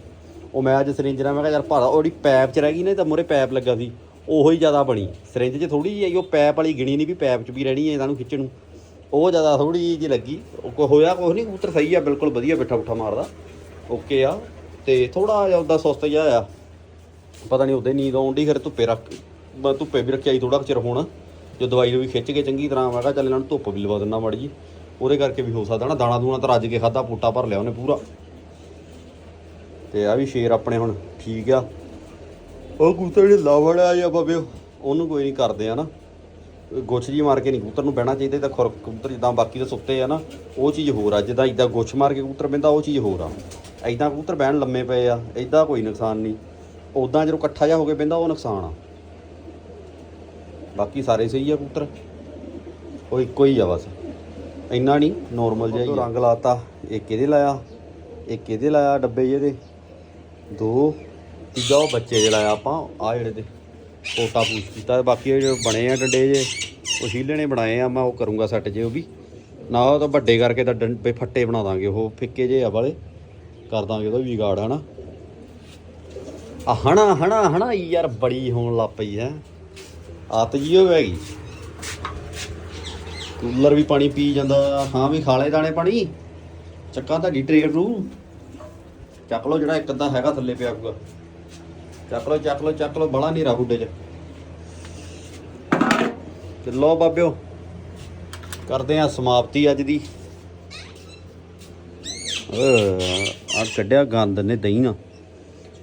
ਉਹ ਮੈਂ ਅੱਜ ਸਿਰਿੰਜ ਨਾਲ, ਮੈਂ ਕਿਹਾ ਯਾਰ ਭਾਰਾ ਉਹਦੀ ਪੈਪ 'ਚ ਰਹਿ ਗਈ ਨਾ ਤਾਂ ਮੂਹਰੇ ਪੈਪ ਲੱਗਾ ਸੀ। ਉਹੋ ਹੀ ਜ਼ਿਆਦਾ ਬਣੀ। ਸਿਰਿੰਜ 'ਚ ਥੋੜੀ ਜਿਹੀ ਆਈ, ਉਹ ਪੈਪ ਵਾਲੀ ਗਿਣੀ ਨਹੀਂ ਵੀ ਪੈਪ 'ਚ ਵੀ ਰਹਿਣੀ ਹੈ ਇਹਨਾਂ ਨੂੰ ਖਿੱਚਣ ਨੂੰ। ਉਹ ਜ਼ਿਆਦਾ ਥੋੜੀ ਜਿਹੀ ਲੱਗੀ। ਉਹ ਕੋ ਹੋਇਆ ਕੁਛ ਨਹੀਂ, ਕਬੂਤਰ ਸਹੀ ਆ, ਬਿਲਕੁਲ ਵਧੀਆ ਬਿੱਠਾ ਬੁੱਠਾ ਮਾਰਦਾ। ਓਕੇ ਆ। ਤੇ ਥੋੜਾ ਜਿਹਾ ਉਹਦਾ ਸੁਸਤ ਜਿਹਾ ਆ। ਪਤਾ ਨਹੀਂ ਉਹਦੇ ਨੀਂਦ ਆਉਂਦੀ ਫਿਰ ਧੁੱਪੇ ਰੱਖ ਧੁੱਪੇ ਵੀ ਰੱਖਿਆ ਸੀ ਥੋੜਾ ਚਿਰ ਹੁਣ। ਜੋ ਦਵਾਈ ਨੂੰ ਵੀ ਖਿੱਚ ਕੇ ਚੰਗੀ ਤਰ੍ਹਾਂ ਮੈਂ ਕਿਹਾ ਚੱਲ ਇਹਨਾਂ ਨੂੰ ਧੁੱਪ ਵੀ ਲਵਾ ਦਿੰਦਾ ਮਾੜੀ ਜੀ ਉਹਦੇ ਕਰਕੇ ਵੀ ਹੋ ਸਕਦਾ ਨਾ, ਦਾਣਾ ਦੂਣਾ ਤਾਂ ਰੱਜ ਕੇ ਖਾਦਾ ਪੋਟਾ ਭਰ ਲਿਆ ਉਹਨੇ ਪੂਰਾ। ਤੇ ਆ ਵੀ ਸ਼ੇਰ ਆਪਣੇ ਹੁਣ, ਠੀਕ ਆ। ਉਹ ਕਬੂਤਰ ਜਿਹੜੇ ਲਾਵੜ ਆ ਜਾਂ ਬਾਬੇ ਉਹਨੂੰ ਕੋਈ ਨਹੀਂ ਕਰਦੇ ਆ ਨਾ। ਗੁੱਛ ਜੀ ਮਾਰ ਕੇ ਨਹੀਂ ਕਬੂਤਰ ਨੂੰ ਬਹਿਣਾ ਚਾਹੀਦਾ ਤਾਂ ਖੁਰ ਕਬੂਤਰ ਜਿੱਦਾਂ ਬਾਕੀ ਦੇ ਸੁੱਤੇ ਆ ਨਾ ਉਹ ਚੀਜ਼ ਹੋਰ ਆ ਜਿੱਦਾਂ ਇਦਾਂ ਗੁੱਛ ਮਾਰ ਕੇ ਕਬੂਤਰ ਬਹਿੰਦਾ ਉਹ ਚੀਜ਼ ਹੋਰ ਆ। ਐਦਾਂ ਕਬੂਤਰ ਬਹਿਣ ਲੰਮੇ ਪਏ ਆ ਐਦਾਂ ਕੋਈ ਨੁਕਸਾਨ ਨਹੀਂ। ਉਦਾਂ ਜਦੋਂ ਇਕੱਠਾ ਜਿਹਾ ਹੋ ਕੇ ਬਹਿੰਦਾ ਉਹ ਨੁਕਸਾਨ ਆ। ਬਾਕੀ ਸਾਰੇ ਸਹੀ ਆ ਕਬੂਤਰ। ਉਹ ਇੱਕੋ ਹੀ ਆ ਬਸ। ਇੰਨਾ ਨਹੀਂ ਨੋਰਮਲ ਜਿਹਾ ਹੀ। ਰੰਗ ਲਾਤਾ। ਇੱਕ ਇਹਦੇ ਲਾਇਆ ਇੱਕ ਇਹਦੇ ਲਾਇਆ ਡੱਬੇ ਜਿਹੇ ਦੇ। ਦੋ। ਤੀਜਾ ਉਹ ਬੱਚੇ ਜਿਹੜਾ ਲਾਇਆ ਆਪਾਂ ਆ ਜਿਹੜੇ ਤੇ ਕੋਟਾ ਪੂਛ ਕੀਤਾ ਤੇ ਬਾਕੀ ਇਹ ਜਿਹੜੇ ਬਣੇ ਆ ਡੰਡੇ ਜੇ, ਉਹ ਸ਼ੀਲੇ ਨੇ ਬਣਾਏ ਆ, ਮੈਂ ਉਹ ਕਰੂੰਗਾ ਸੈੱਟ ਜੇ ਉਹ ਵੀ। ਨਾ ਉਹ ਤਾਂ ਵੱਡੇ ਕਰਕੇ ਤਾਂ ਡੰਡੇ ਫੱਟੇ ਬਣਾ ਦਾਂਗੇ, ਉਹ ਫਿੱਕੇ ਜੇ ਆ ਵਾਲੇ, ਕਰ ਦਾਂਗੇ ਉਹਦਾ ਵੀ ਗਾੜ ਹਨਾ। ਆ ਹਣਾ ਹਣਾ ਹਣਾ ਯਾਰ ਬੜੀ ਹੋਣ ਲੱਗ ਪਈ ਹੈ। ਆਤ ਜੀ ਹੋ ਗਈ ਕੂਲਰ ਵੀ ਪਾਣੀ ਪੀ ਜਾਂਦਾ ਹਾਂ ਵੀ ਖਾਲੇ ਦਾਣੇ ਪਾਣੀ। ਚੱਕਾਂ ਤੁਹਾਡੀ ਟ੍ਰੇਡ ਨੂੰ। ਚੱਕ ਲਓ ਜਿਹੜਾ ਇੱਕ ਅੱਧਾ ਹੈਗਾ ਥੱਲੇ ਪਿਆ ਹੋਊਗਾ। ਚੱਕ ਲੋ ਚੱਕ ਲਓ ਚੱਕ ਲਓ, ਬੜਾ ਨਹੀਂ ਹੁੱਡੇ 'ਚ। ਤੇ ਲਓ ਬਾਬਿਓ, ਕਰਦੇ ਆ ਸਮਾਪਤੀ ਅੱਜ ਦੀ। ਆ ਕੱਢਿਆ ਗੰਦ ਨੇ ਦਹੀਂ ਨਾ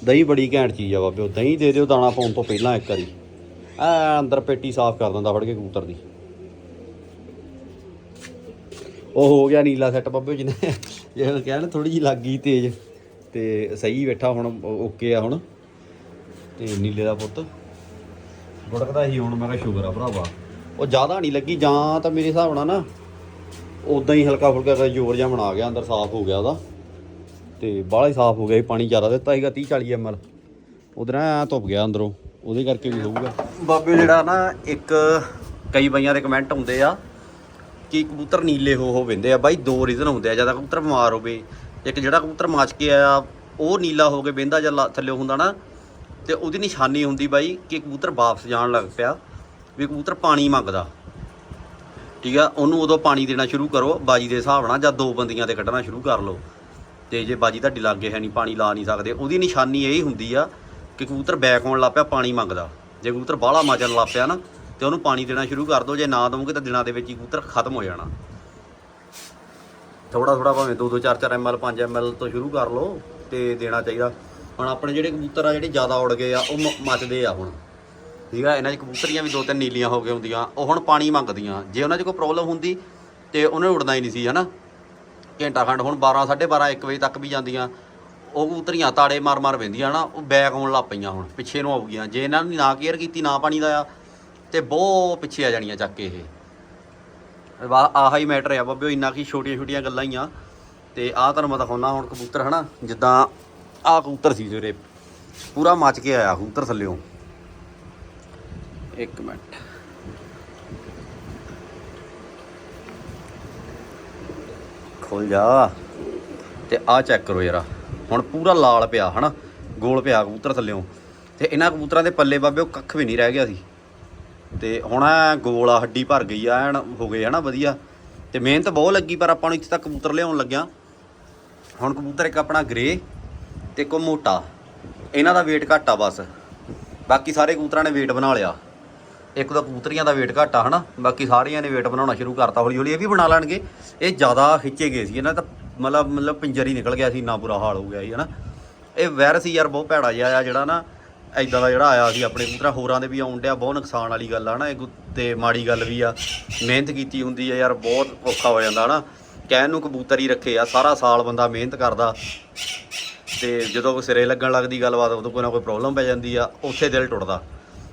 ਦਹੀਂ ਬੜੀ ਘੈਂਟ ਚੀਜ਼ ਆ ਬਾਬਿਓ, ਦਹੀਂ ਦੇ ਦਿਓ ਦਾਣਾ ਪਾਉਣ ਤੋਂ ਪਹਿਲਾਂ ਇੱਕ ਵਾਰੀ। ਆ ਅੰਦਰ ਪੇਟੀ ਸਾਫ਼ ਕਰ ਦਿੰਦਾ ਫੜ ਕੇ ਕਬੂਤਰ ਦੀ। ਉਹ ਹੋ ਗਿਆ ਨੀਲਾ ਸੈੱਟ ਬਾਬਿਓ ਜਿਹਨੇ ਜਿਹੜਾ ਕਿਹਾ ਨਾ ਥੋੜੀ ਜੀ ਲੱਗ ਗਈ ਤੇਜ਼। ਤੇ ਸਹੀ ਬੈਠਾ ਹੁਣ ਓਕੇ ਆ ਹੁਣ। ਤੇ ਨੀਲੇ ਦਾ ਪੁੱਤ। ਗੁੜਕਦਾ ਹੀ ਹੁਣ ਮੈਂ ਕਿਹਾ ਸ਼ੁਗਰ ਆ ਭਰਾਵਾ। ਉਹ ਜ਼ਿਆਦਾ ਨਹੀਂ ਲੱਗੀ, ਜਾਂ ਤਾਂ ਮੇਰੇ ਹਿਸਾਬ ਨਾਲ ਨਾ ਉਦਾਂ ਹੀ ਹਲਕਾ ਫੁਲਕਾ ਕਰ ਜ਼ੋਰ ਜਿਹਾ ਬਣਾ ਗਿਆ, ਅੰਦਰ ਸਾਫ਼ ਹੋ ਗਿਆ ਉਹਦਾ। ਤੇ ਬਾਹਲਾ ਹੀ ਸਾਫ਼ ਹੋ ਗਿਆ ਸੀ, ਪਾਣੀ ਜ਼ਿਆਦਾ ਦਿੱਤਾ ਸੀਗਾ 30 40 ml ਉਧਰ ਐ ਧੁੱਪ ਗਿਆ ਅੰਦਰੋਂ, ਉਹਦੇ ਕਰਕੇ ਵੀ ਹੋਊਗਾ। ਬਾਬੇ ਜਿਹੜਾ ਨਾ, ਇੱਕ ਕਈ ਬਈਆਂ ਦੇ ਕਮੈਂਟ ਹੁੰਦੇ ਆ ਕਿ ਕਬੂਤਰ ਨੀਲੇ ਹੋ ਹੋ ਵਿੰਦੇ ਆ। ਬਾਈ, ਦੋ ਰੀਜ਼ਨ ਹੁੰਦੇ ਆ ਜ਼ਿਆਦਾ ਕਬੂਤਰ ਬਿਮਾਰ ਹੋਵੇ, ਇੱਕ ਜਿਹੜਾ ਕਬੂਤਰ ਮੱਚ ਕੇ ਆਇਆ, ਉਹ ਨੀਲਾ ਹੋ ਕੇ ਵਿੰਦਾ ਜਾਂ ਥੱਲੇ ਹੁੰਦਾ ਨਾ ਤੇ ਉਹਦੀ ਨਿਸ਼ਾਨੀ ਹੁੰਦੀ ਬਾਈ ਕਿ ਕਬੂਤਰ ਵਾਪਸ ਜਾਣ ਲੱਗ ਪਿਆ ਵੀ ਕਬੂਤਰ ਪਾਣੀ ਮੰਗਦਾ। ਠੀਕ ਆ, ਉਹਨੂੰ ਉਦੋਂ ਪਾਣੀ ਦੇਣਾ ਸ਼ੁਰੂ ਕਰੋ, ਬਾਜੀ ਦੇ ਹਿਸਾਬ ਨਾਲ ਜਾਂ ਦੋ ਬੰਦੀਆਂ ਤੇ ਕੱਢਣਾ ਸ਼ੁਰੂ ਕਰ ਲਓ। ਤੇ ਜੇ ਬਾਜੀ ਤੁਹਾਡੀ ਲਾਗੇ ਹੈ ਨਹੀਂ, ਪਾਣੀ ਲਾ ਨਹੀਂ ਸਕਦੇ, ਉਹਦੀ ਨਿਸ਼ਾਨੀ ਇਹ ਹੀ ਹੁੰਦੀ ਆ ਕਿ ਕਬੂਤਰ ਬੈਕ ਆਉਣ ਲੱਗ ਪਿਆ, ਪਾਣੀ ਮੰਗਦਾ। ਜੇ ਕਬੂਤਰ ਬਾਹਲਾ ਮਚਣ ਲੱਗ ਪਿਆ ਨਾ, ਤੇ ਉਹਨੂੰ ਪਾਣੀ ਦੇਣਾ ਸ਼ੁਰੂ ਕਰ ਦਿਓ ਜੇ ਨਾ ਦਵੋਗੇ ਤਾਂ ਦਿਨਾਂ ਦੇ ਵਿੱਚ ਹੀ ਕਬੂਤਰ ਖਤਮ ਹੋ ਜਾਣਾ। ਥੋੜਾ ਥੋੜਾ ਭਾਵੇਂ 2 2 4 4 ml 5 ml ਤੋਂ ਸ਼ੁਰੂ ਕਰ ਲਓ ਤੇ ਦੇਣਾ ਚਾਹੀਦਾ। ਹੁਣ ਆਪਣੇ ਜਿਹੜੇ ਕਬੂਤਰ ਆ, ਜਿਹੜੇ ਜ਼ਿਆਦਾ ਉੜ ਗਏ ਆ, ਉਹ ਮੱਚਦੇ ਆ ਹੁਣ। ਠੀਕ ਆ? ਇਹਨਾਂ 'ਚ ਕਬੂਤਰੀਆਂ ਵੀ ਦੋ ਤਿੰਨ ਨੀਲੀਆਂ ਹੋ ਗਏ ਹੁੰਦੀਆਂ। ਉਹ ਹੁਣ ਪਾਣੀ ਮੰਗਦੀਆਂ। ਜੇ ਉਹਨਾਂ 'ਚ ਕੋਈ ਪ੍ਰੋਬਲਮ ਹੁੰਦੀ, ਤੇ ਉਹਨੇ ਉੜਨਾ ਹੀ ਨਹੀਂ ਸੀ, ਹਨਾ? ਘੰਟਾ ਖੰਡ ਹੁਣ 12 12:30 1 ਵਜੇ ਤੱਕ ਵੀ ਜਾਂਦੀਆਂ। ਉਹ ਕਬੂਤਰੀਆਂ ਤਾੜੇ ਮਾਰ ਮਾਰ ਪੈਂਦੀਆਂ ਨਾ ਉਹ ਬੈਕ ਆਉਣ ਲੱਗ ਪਈਆਂ ਹੁਣ, ਪਿੱਛੇ ਨੂੰ ਆਉਗੀਆਂ। ਜੇ ਇਹਨਾਂ ਨੂੰ ਨਾ ਕੇਅਰ ਕੀਤੀ, ਨਾ ਪਾਣੀ ਦਾ ਆ ਤੇ ਬਹੁਤ ਪਿੱਛੇ ਆ ਜਾਣੀਆਂ ਚੱਕ ਕੇ ਇਹ। ਆਹ ਹੀ ਮੈਟਰ ਆ ਬੱਬਿਓ ਇੰਨਾ ਕੀ ਛੋਟੀਆਂ ਛੋਟੀਆਂ ਗੱਲਾਂ ਹੀ ਆ। ਤੇ ਆਹ ਤੁਹਾਨੂੰ ਮੈਂ ਦਿਖਾਉਣਾ ਹੁਣ ਕਬੂਤਰ, ਹਨਾ? ਜਿੱਦਾਂ ਆਹ ਕਬੂਤਰ ਸੀ ਸਵੇਰੇ। ਪੂਰਾ ਮੱਚ ਕੇ ਆਇਆ ਕਬੂਤਰ ਥੱਲਿਓ। ਇੱਕ ਮਿੰਟ। ਖੁੱਲ ਜਾ ਤੇ ਆਹ ਚੈੱਕ ਕਰੋ ਯਾਰਾ। ਹੁਣ ਪੂਰਾ ਲਾਲ ਪਿਆ ਹਨਾ? ਗੋਲ ਪਿਆ ਕਬੂਤਰ ਥੱਲਿਓ। ਤੇ ਇਹਨਾਂ ਕਬੂਤਰਾਂ ਦੇ ਪੱਲੇ ਬਾਬੇ ਉਹ ਕੱਖ ਵੀ ਨਹੀਂ ਰਹਿ ਗਿਆ ਸੀ। ਤੇ ਹੁਣ ਗੋਲ ਆ ਹੱਡੀ ਭਰ ਗਈ ਆ ਐਨ ਹੋ ਗਏ ਹਨਾ? ਵਧੀਆ। ਤੇ ਮਿਹਨਤ ਬਹੁਤ ਲੱਗੀ ਪਰ ਆਪਾਂ ਨੂੰ ਇੱਥੇ ਤੱਕ ਕਬੂਤਰ ਲਿਆਉਣ ਲੱਗਿਆ। ਹੁਣ ਕਬੂਤਰ ਇੱਕ ਆਪਣਾ ਗ੍ਰੇ ਤੇ ਕੋ ਮੋਟਾ। ਇਹਨਾਂ ਦਾ weight ਘੱਟ ਆ ਬਸ। ਬਾਕੀ ਸਾਰੇ ਕਬੂਤਰਾਂ ਨੇ weight ਬਣਾ ਲਿਆ। ਇੱਕ ਤਾਂ ਕਬੂਤਰੀਆਂ ਦਾ weight ਘੱਟ ਆ, ਹਨਾ? ਬਾਕੀ ਸਾਰੀਆਂ ਨੇ weight ਬਣਾਉਣਾ ਸ਼ੁਰੂ ਕਰਤਾ ਹੌਲੀ ਹੌਲੀ ਇਹ ਵੀ ਬਣਾ ਲੈਣਗੇ। ਇਹ ਜ਼ਿਆਦਾ ਖਿੱਚੇ ਗਏ ਸੀ। ਇਹਨਾਂ ਦਾ ਮਤਲਬ ਮਤਲਬ ਪਿੰਜਰ ਹੀ ਨਿਕਲ ਗਿਆ ਸੀ, ਇੰਨਾ ਬੁਰਾ ਹਾਲ ਹੋ ਗਿਆ ਸੀ, ਹਨਾ? ਇਹ ਵਾਇਰਸ ਹੀ ਯਾਰ ਬਹੁਤ ਭੈੜਾ ਜਿਹਾ ਆ ਜਿਹੜਾ ਨਾ ਐਦਾਂ ਦਾ ਜਿਹੜਾ ਆਇਆ ਸੀ ਆਪਣੇ ਕਬੂਤਰਾਂ। ਹੋਰਾਂ ਦੇ ਵੀ ਆਉਣ ਡਿਆ, ਬਹੁਤ ਨੁਕਸਾਨ ਵਾਲੀ ਗੱਲ ਆ ਨਾ ਇਹ ਗੁ- ਤੇ ਮਾੜੀ ਗੱਲ ਵੀ ਆ। ਮਿਹਨਤ ਕੀਤੀ ਹੁੰਦੀ ਆ ਯਾਰ, ਬਹੁਤ ਔਖਾ ਹੋ ਜਾਂਦਾ, ਹਨਾ? ਕਹਿਣ ਨੂੰ ਕਬੂਤਰ ਹੀ ਰੱਖੇ ਆ। ਸਾਰਾ ਸਾਲ ਬੰਦਾ ਮਿਹਨਤ ਕਰਦਾ। ਤੇ ਜਦੋਂ ਕੋਈ ਸਿਰੇ ਲੱਗਣ ਲੱਗਦੀ ਗੱਲਬਾਤ, ਉਦੋਂ ਕੋਈ ਨਾ ਕੋਈ ਪ੍ਰੋਬਲਮ ਪੈ ਜਾਂਦੀ ਆ, ਉੱਥੇ ਦਿਲ ਟੁੱਟਦਾ।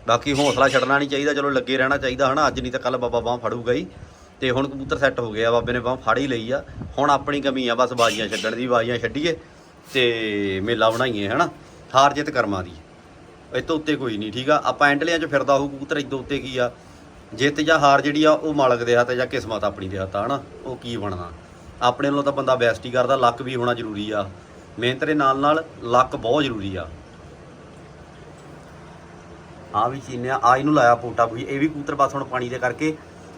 ਬਾਕੀ ਹੌਸਲਾ ਛੱਡਣਾ ਨਹੀਂ ਚਾਹੀਦਾ, ਚਲੋ ਲੱਗੇ ਰਹਿਣਾ ਚਾਹੀਦਾ, ਹਨਾ? ਅੱਜ ਨਹੀਂ ਤਾਂ ਕੱਲ ਬਾਬਾ ਬਾਹ ਫੜੂਗਾ ਹੀ। ਤੇ ਹੁਣ ਕਬੂਤਰ ਸੈੱਟ ਹੋ ਗਿਆ, ਬਾਬੇ ਨੇ ਬਾਹ ਫੜ ਹੀ ਲਈ ਆ। ਹੁਣ ਆਪਣੀ ਕਮੀ ਆ, ਬਸ ਬਾਜ਼ੀਆਂ ਛੱਡਣ ਦੀ, ਬਾਜ਼ੀਆਂ ਛੱਡੀਏ ਤੇ ਮੇਲਾ ਬਣਾਈਏ, ਹਨਾ? ਹਾਰ ਜਿੱਤ ਕਰਮਾਂ ਦੀ। ਇਹ ਤੋਂ ਉੱਤੇ ਕੋਈ ਨਹੀਂ ਠੀਕ ਆ? ਆਪਾਂ ਐਂਡਲਿਆਂ 'ਚ ਫਿਰਦਾ ਹੋਊ ਕਬੂਤਰ ਇਦੋਂ ਉੱਤੇ ਕੀ ਆ? ਜਿੱਤ ਜਾਂ ਹਾਰ ਜਿਹੜੀ ਆ, ਉਹ ਮਾਲਕ ਦੇ ਹੱਥ ਜਾਂ ਕਿਸਮਤ ਆਪਣੀ ਦੇ ਹੱਥ ਆ, ਹਨਾ? ਉਹ ਕੀ ਬਣਨਾ? ਆਪਣੇ ਵੱਲੋਂ ਤਾਂ ਬੰਦਾ ਬੈਸਟ ਹੀ ਕਰਦਾ, ਲੱਕ ਵੀ ਹੋਣਾ ਜ਼ਰੂਰੀ ਆ। ਮਿਹਨਤ ਦੇ ਨਾਲ ਨਾਲ ਲੱਕ ਬਹੁਤ ਜ਼ਰੂਰੀ ਆ। ਆ ਵੀ ਚੀਨਿਆ ਆ ਇਹਨੂੰ ਲਾਇਆ ਪੋਟਾ ਵੀ ਇਹ ਵੀ ਕੂਤਰ ਬਸ ਹੁਣ ਪਾਣੀ ਦੇ ਕਰਕੇ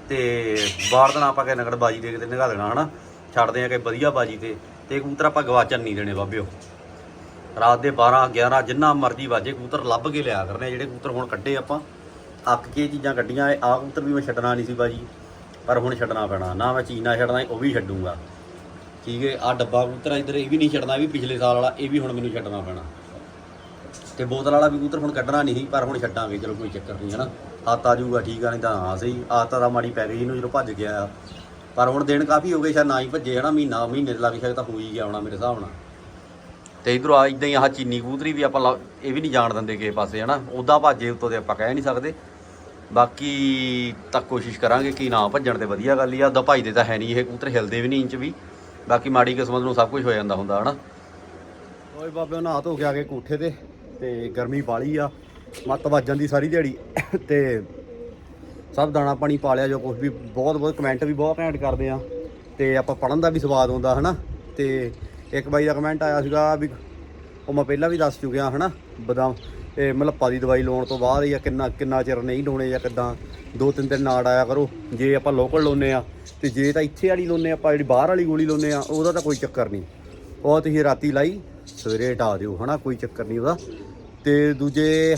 ਤੇ ਬਾਹਰ ਦਾ ਨਾ ਆਪਾਂ ਕਿ ਨਗੜ ਬਾਜੀ ਦੇ ਕੇ ਤੇ ਨਿਗਾ ਦੇਣਾ, ਹਨਾ? ਛੱਡਦੇ ਆ ਕਿ ਵਧੀਆ ਬਾਜੀ ਤੇ ਤੇ ਕੂਤਰ ਆਪਾਂ ਗਵਾਚਣ ਨਹੀਂ ਦੇਣੇ ਬਾਬਿਓ। ਰਾਤ ਦੇ 12 11 ਜਿੰਨਾ ਮਰਜ਼ੀ ਵਾਜੇ ਕੂਤਰ ਲੱਭ ਕੇ ਲਿਆ ਕਰਨੇ ਜਿਹੜੇ ਕੂਤਰ ਹੁਣ ਕੱਢੇ ਆਪਾਂ। ਅੱਕ ਕੇ ਇਹ ਚੀਜ਼ਾਂ ਕੱਢੀਆਂ, ਇਹ ਆਹ ਕਬੂਤਰ ਵੀ ਮੈਂ ਛੱਡਣਾ ਨਹੀਂ ਸੀ ਬਾਜੀ, ਪਰ ਹੁਣ ਛੱਡਣਾ ਪੈਣਾ, ਨਾ ਮੈਂ ਚੀਨਾ ਛੱਡਣਾ, ਉਹ ਵੀ ਛੱਡੂੰਗਾ। ਠੀਕ ਹੈ ਆ ਡੱਬਾ ਕਬੂਤਰ ਆ, ਇੱਧਰ ਇਹ ਵੀ ਨਹੀਂ ਛੱਡਣਾ ਇਹ ਵੀ ਪਿਛਲੇ ਸਾਲ ਵਾਲਾ, ਇਹ ਵੀ ਹੁਣ ਮੈਨੂੰ ਛੱਡਣਾ ਪੈਣਾ। ਤੇ ਬੋਤਲ ਵਾਲਾ ਵੀ ਕਬੂਤਰ ਹੁਣ ਕੱਢਣਾ ਨਹੀਂ ਸੀ, ਪਰ ਹੁਣ ਛੱਡਾਂਗੇ, ਚਲੋ ਕੋਈ ਚੱਕਰ ਨਹੀਂ, ਹਨਾ। ਹੱਥ ਆ ਜਾਊਗਾ, ਠੀਕ ਆ, ਨਹੀਂ ਤਾਂ ਹਾਂ, ਸਹੀ। ਆਦਤ ਦਾ ਮਾੜੀ ਪੈ ਗਈ, ਇਹਨੂੰ ਜਦੋਂ ਭੱਜ ਗਿਆ ਆ। ਪਰ ਹੁਣ ਦਿਨ ਕਾਫੀ ਹੋ ਗਏ, ਸ਼ਾਇਦ ਨਾ ਹੀ ਭੱਜੇ, ਹਨਾ, ਮਹੀਨਾ, ਮਹੀਨੇ ਦੇ ਲੱਗ ਸ਼ਾਇਦ ਤਾਂ ਹੋ ਹੀ ਗਿਆ ਹੋਣਾ ਮੇਰੇ ਹਿਸਾਬ ਨਾਲ। ਤੇ ਇਧਰੋਂ ਆ, ਇਦਾਂ ਹੀ ਆਹ ਚੀਨੀ ਕਬੂਤਰੀ ਵੀ ਆਪਾਂ ਲਾ- ਇਹ ਵੀ ਨਹੀਂ ਜਾਣ ਦਿੰਦੇ ਕਿਸੇ ਪਾਸੇ, ਹਨਾ। ਉਦਾਂ ਭਾਜੇ ਉੱਤੋਂ ਤੇ ਆਪਾਂ ਕਹਿ ਨਹੀਂ ਸਕਦੇ। ਬਾਕੀ ਤਾਂ ਕੋਸ਼ਿਸ਼ ਕਰਾਂਗੇ ਕਿ ਨਾ ਭੱਜਣ ਤੇ ਵਧੀਆ ਗੱਲ ਹੀ ਆ। ਉਦਾਂ ਭੱਜਦੇ ਤਾਂ ਹੈ ਨਹੀਂ ਇਹ ਕਬੂਤਰ, ਹਿਲਦੇ ਵੀ ਨਹੀਂ ਇੰਚ ਵੀ। ਬਾਕੀ ਮਾੜੀ ਕਿਸਮਤ ਨੂੰ ਸਭ ਕੁਝ ਹੋ ਜਾਂਦਾ ਹੁੰਦਾ, ਹਨਾ? ਓਏ ਬਾਬੇ ਨਹਾ ਧੋ ਕੇ ਆ ਗਏ ਕੋਠੇ ਤੇ ਤੇ ਗਰਮੀ ਬਾਲੀ ਆ, ਮੱਤ ਵੱਜ ਜਾਂਦੀ ਸਾਰੀ ਦਿਹਾੜੀ, ਤੇ ਸਭ ਦਾਣਾ ਪਾਣੀ ਪਾ ਲਿਆ, ਜੋ ਕੁਝ ਵੀ, ਬਹੁਤ ਬਹੁਤ ਕਮੈਂਟ ਵੀ ਬਹੁਤ ਘੈਂਟ ਕਰਦੇ ਆ, ਤੇ ਆਪਾਂ ਪੜਨ ਦਾ ਵੀ ਸਵਾਦ ਆਉਂਦਾ ਹਨਾ? ਤੇ ਇੱਕ ਬਾਈ ਦਾ ਕਮੈਂਟ ਆਇਆ ਸੀਗਾ ਵੀ, ਉਹ ਮੈਂ ਪਹਿਲਾਂ ਵੀ ਦੱਸ ਚੁੱਕਿਆ, ਹਨਾ? ਬਦਾਮ ਇਹ ਮਲੱਪਾ ਦੀ ਦਵਾਈ ਲਾਉਣ ਤੋਂ ਬਾਅਦ ਜਾਂ ਕਿੰਨਾ ਕਿੰਨਾ ਚਿਰ ਨਹੀਂ ਲਾਉਣੇ ਜਾਂ ਕਿੱਦਾਂ, ਦੋ ਤਿੰਨ ਦਿਨ ਨਾੜ ਆਇਆ ਕਰੋ। ਜੇ ਆਪਾਂ ਲੋਕਲ ਲਾਉਨੇ ਆ ਤੇ ਜੇ ਤਾਂ ਇੱਥੇ ਵਾਲੀ ਲਾਉਨੇ ਆਪਾਂ ਜਿਹੜੀ ਬਾਹਰ ਵਾਲੀ ਗੋਲੀ ਲਾਉਨੇ ਆ ਉਹਦਾ ਤਾਂ ਕੋਈ ਚੱਕਰ ਨਹੀਂ। ਉਹ ਤੁਸੀਂ ਰਾਤੀ ਲਾਈ, ਸਵੇਰੇ ਹਟਾ ਦਿਓ, ਹਨਾ, ਕੋਈ ਚੱਕਰ ਨਹੀਂ ਉਹਦਾ। ਤੇ ਦੂਜੇ,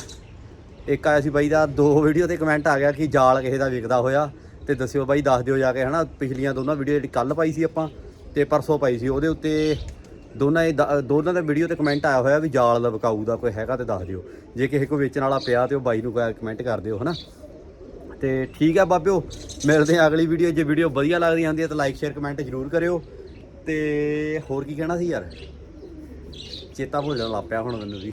ਇੱਕ ਆਇਆ ਸੀ ਬਾਈ ਦਾ, ਦੋ ਵੀਡੀਓ ਤੇ ਕਮੈਂਟ ਆ ਗਿਆ ਕਿ ਜਾਲ ਕਿਸੇ ਦਾ ਵਿਕਦਾ ਹੋਇਆ। ਤੇ ਦੱਸਿਓ ਬਾਈ, ਦੱਸ ਦਿਓ ਜਾ ਕੇ, ਹਨਾ, ਪਿਛਲੀਆਂ ਦੋਨਾਂ ਵੀਡੀਓ ਜਿਹੜੀ ਕੱਲ ਪਾਈ ਸੀ ਆਪਾਂ, ਤੇ ਪਰਸੋਂ ਪਾਈ ਸੀ। ਉਹਦੇ ਉੱਤੇ ਦੋਨਾਂ ਇਹ ਦ- ਦੋਨਾਂ ਦਾ ਵੀਡੀਓ ਤੇ ਕਮੈਂਟ ਆਇਆ ਹੋਇਆ ਵੀ ਜਾਲ ਦਾ ਵਿਕਾਊ ਦਾ ਕੋਈ ਹੈਗਾ ਤੇ ਦੱਸ ਦਿਓ। ਜੇ ਕਿਸੇ ਕੋਈ ਵੇਚਣ ਵਾਲਾ ਪਿਆ ਤੇ ਉਹ ਬਾਈ ਨੂੰ ਕਮੈਂਟ ਕਰ ਦਿਓ, ਹਨਾ? ਤੇ ਠੀਕ ਹੈ ਬਾਬਿਓ, ਮਿਲਦੇ ਹਾਂ ਅਗਲੀ ਵੀਡੀਓ ਜੇ ਵੀਡੀਓ ਵਧੀਆ ਲੱਗਦੀ ਆਂਦੀ ਹੈ ਤਾਂ ਲਾਈਕ ਸ਼ੇਅਰ ਕਮੈਂਟ ਜ਼ਰੂਰ ਕਰਿਓ। ਤੇ ਹੋਰ ਕੀ ਕਹਿਣਾ ਸੀ ਯਾਰ? ਚੇਤਾ ਭੁੱਲਣ ਲੱਗ ਪਿਆ ਹੁਣ ਮੈਨੂੰ ਵੀ।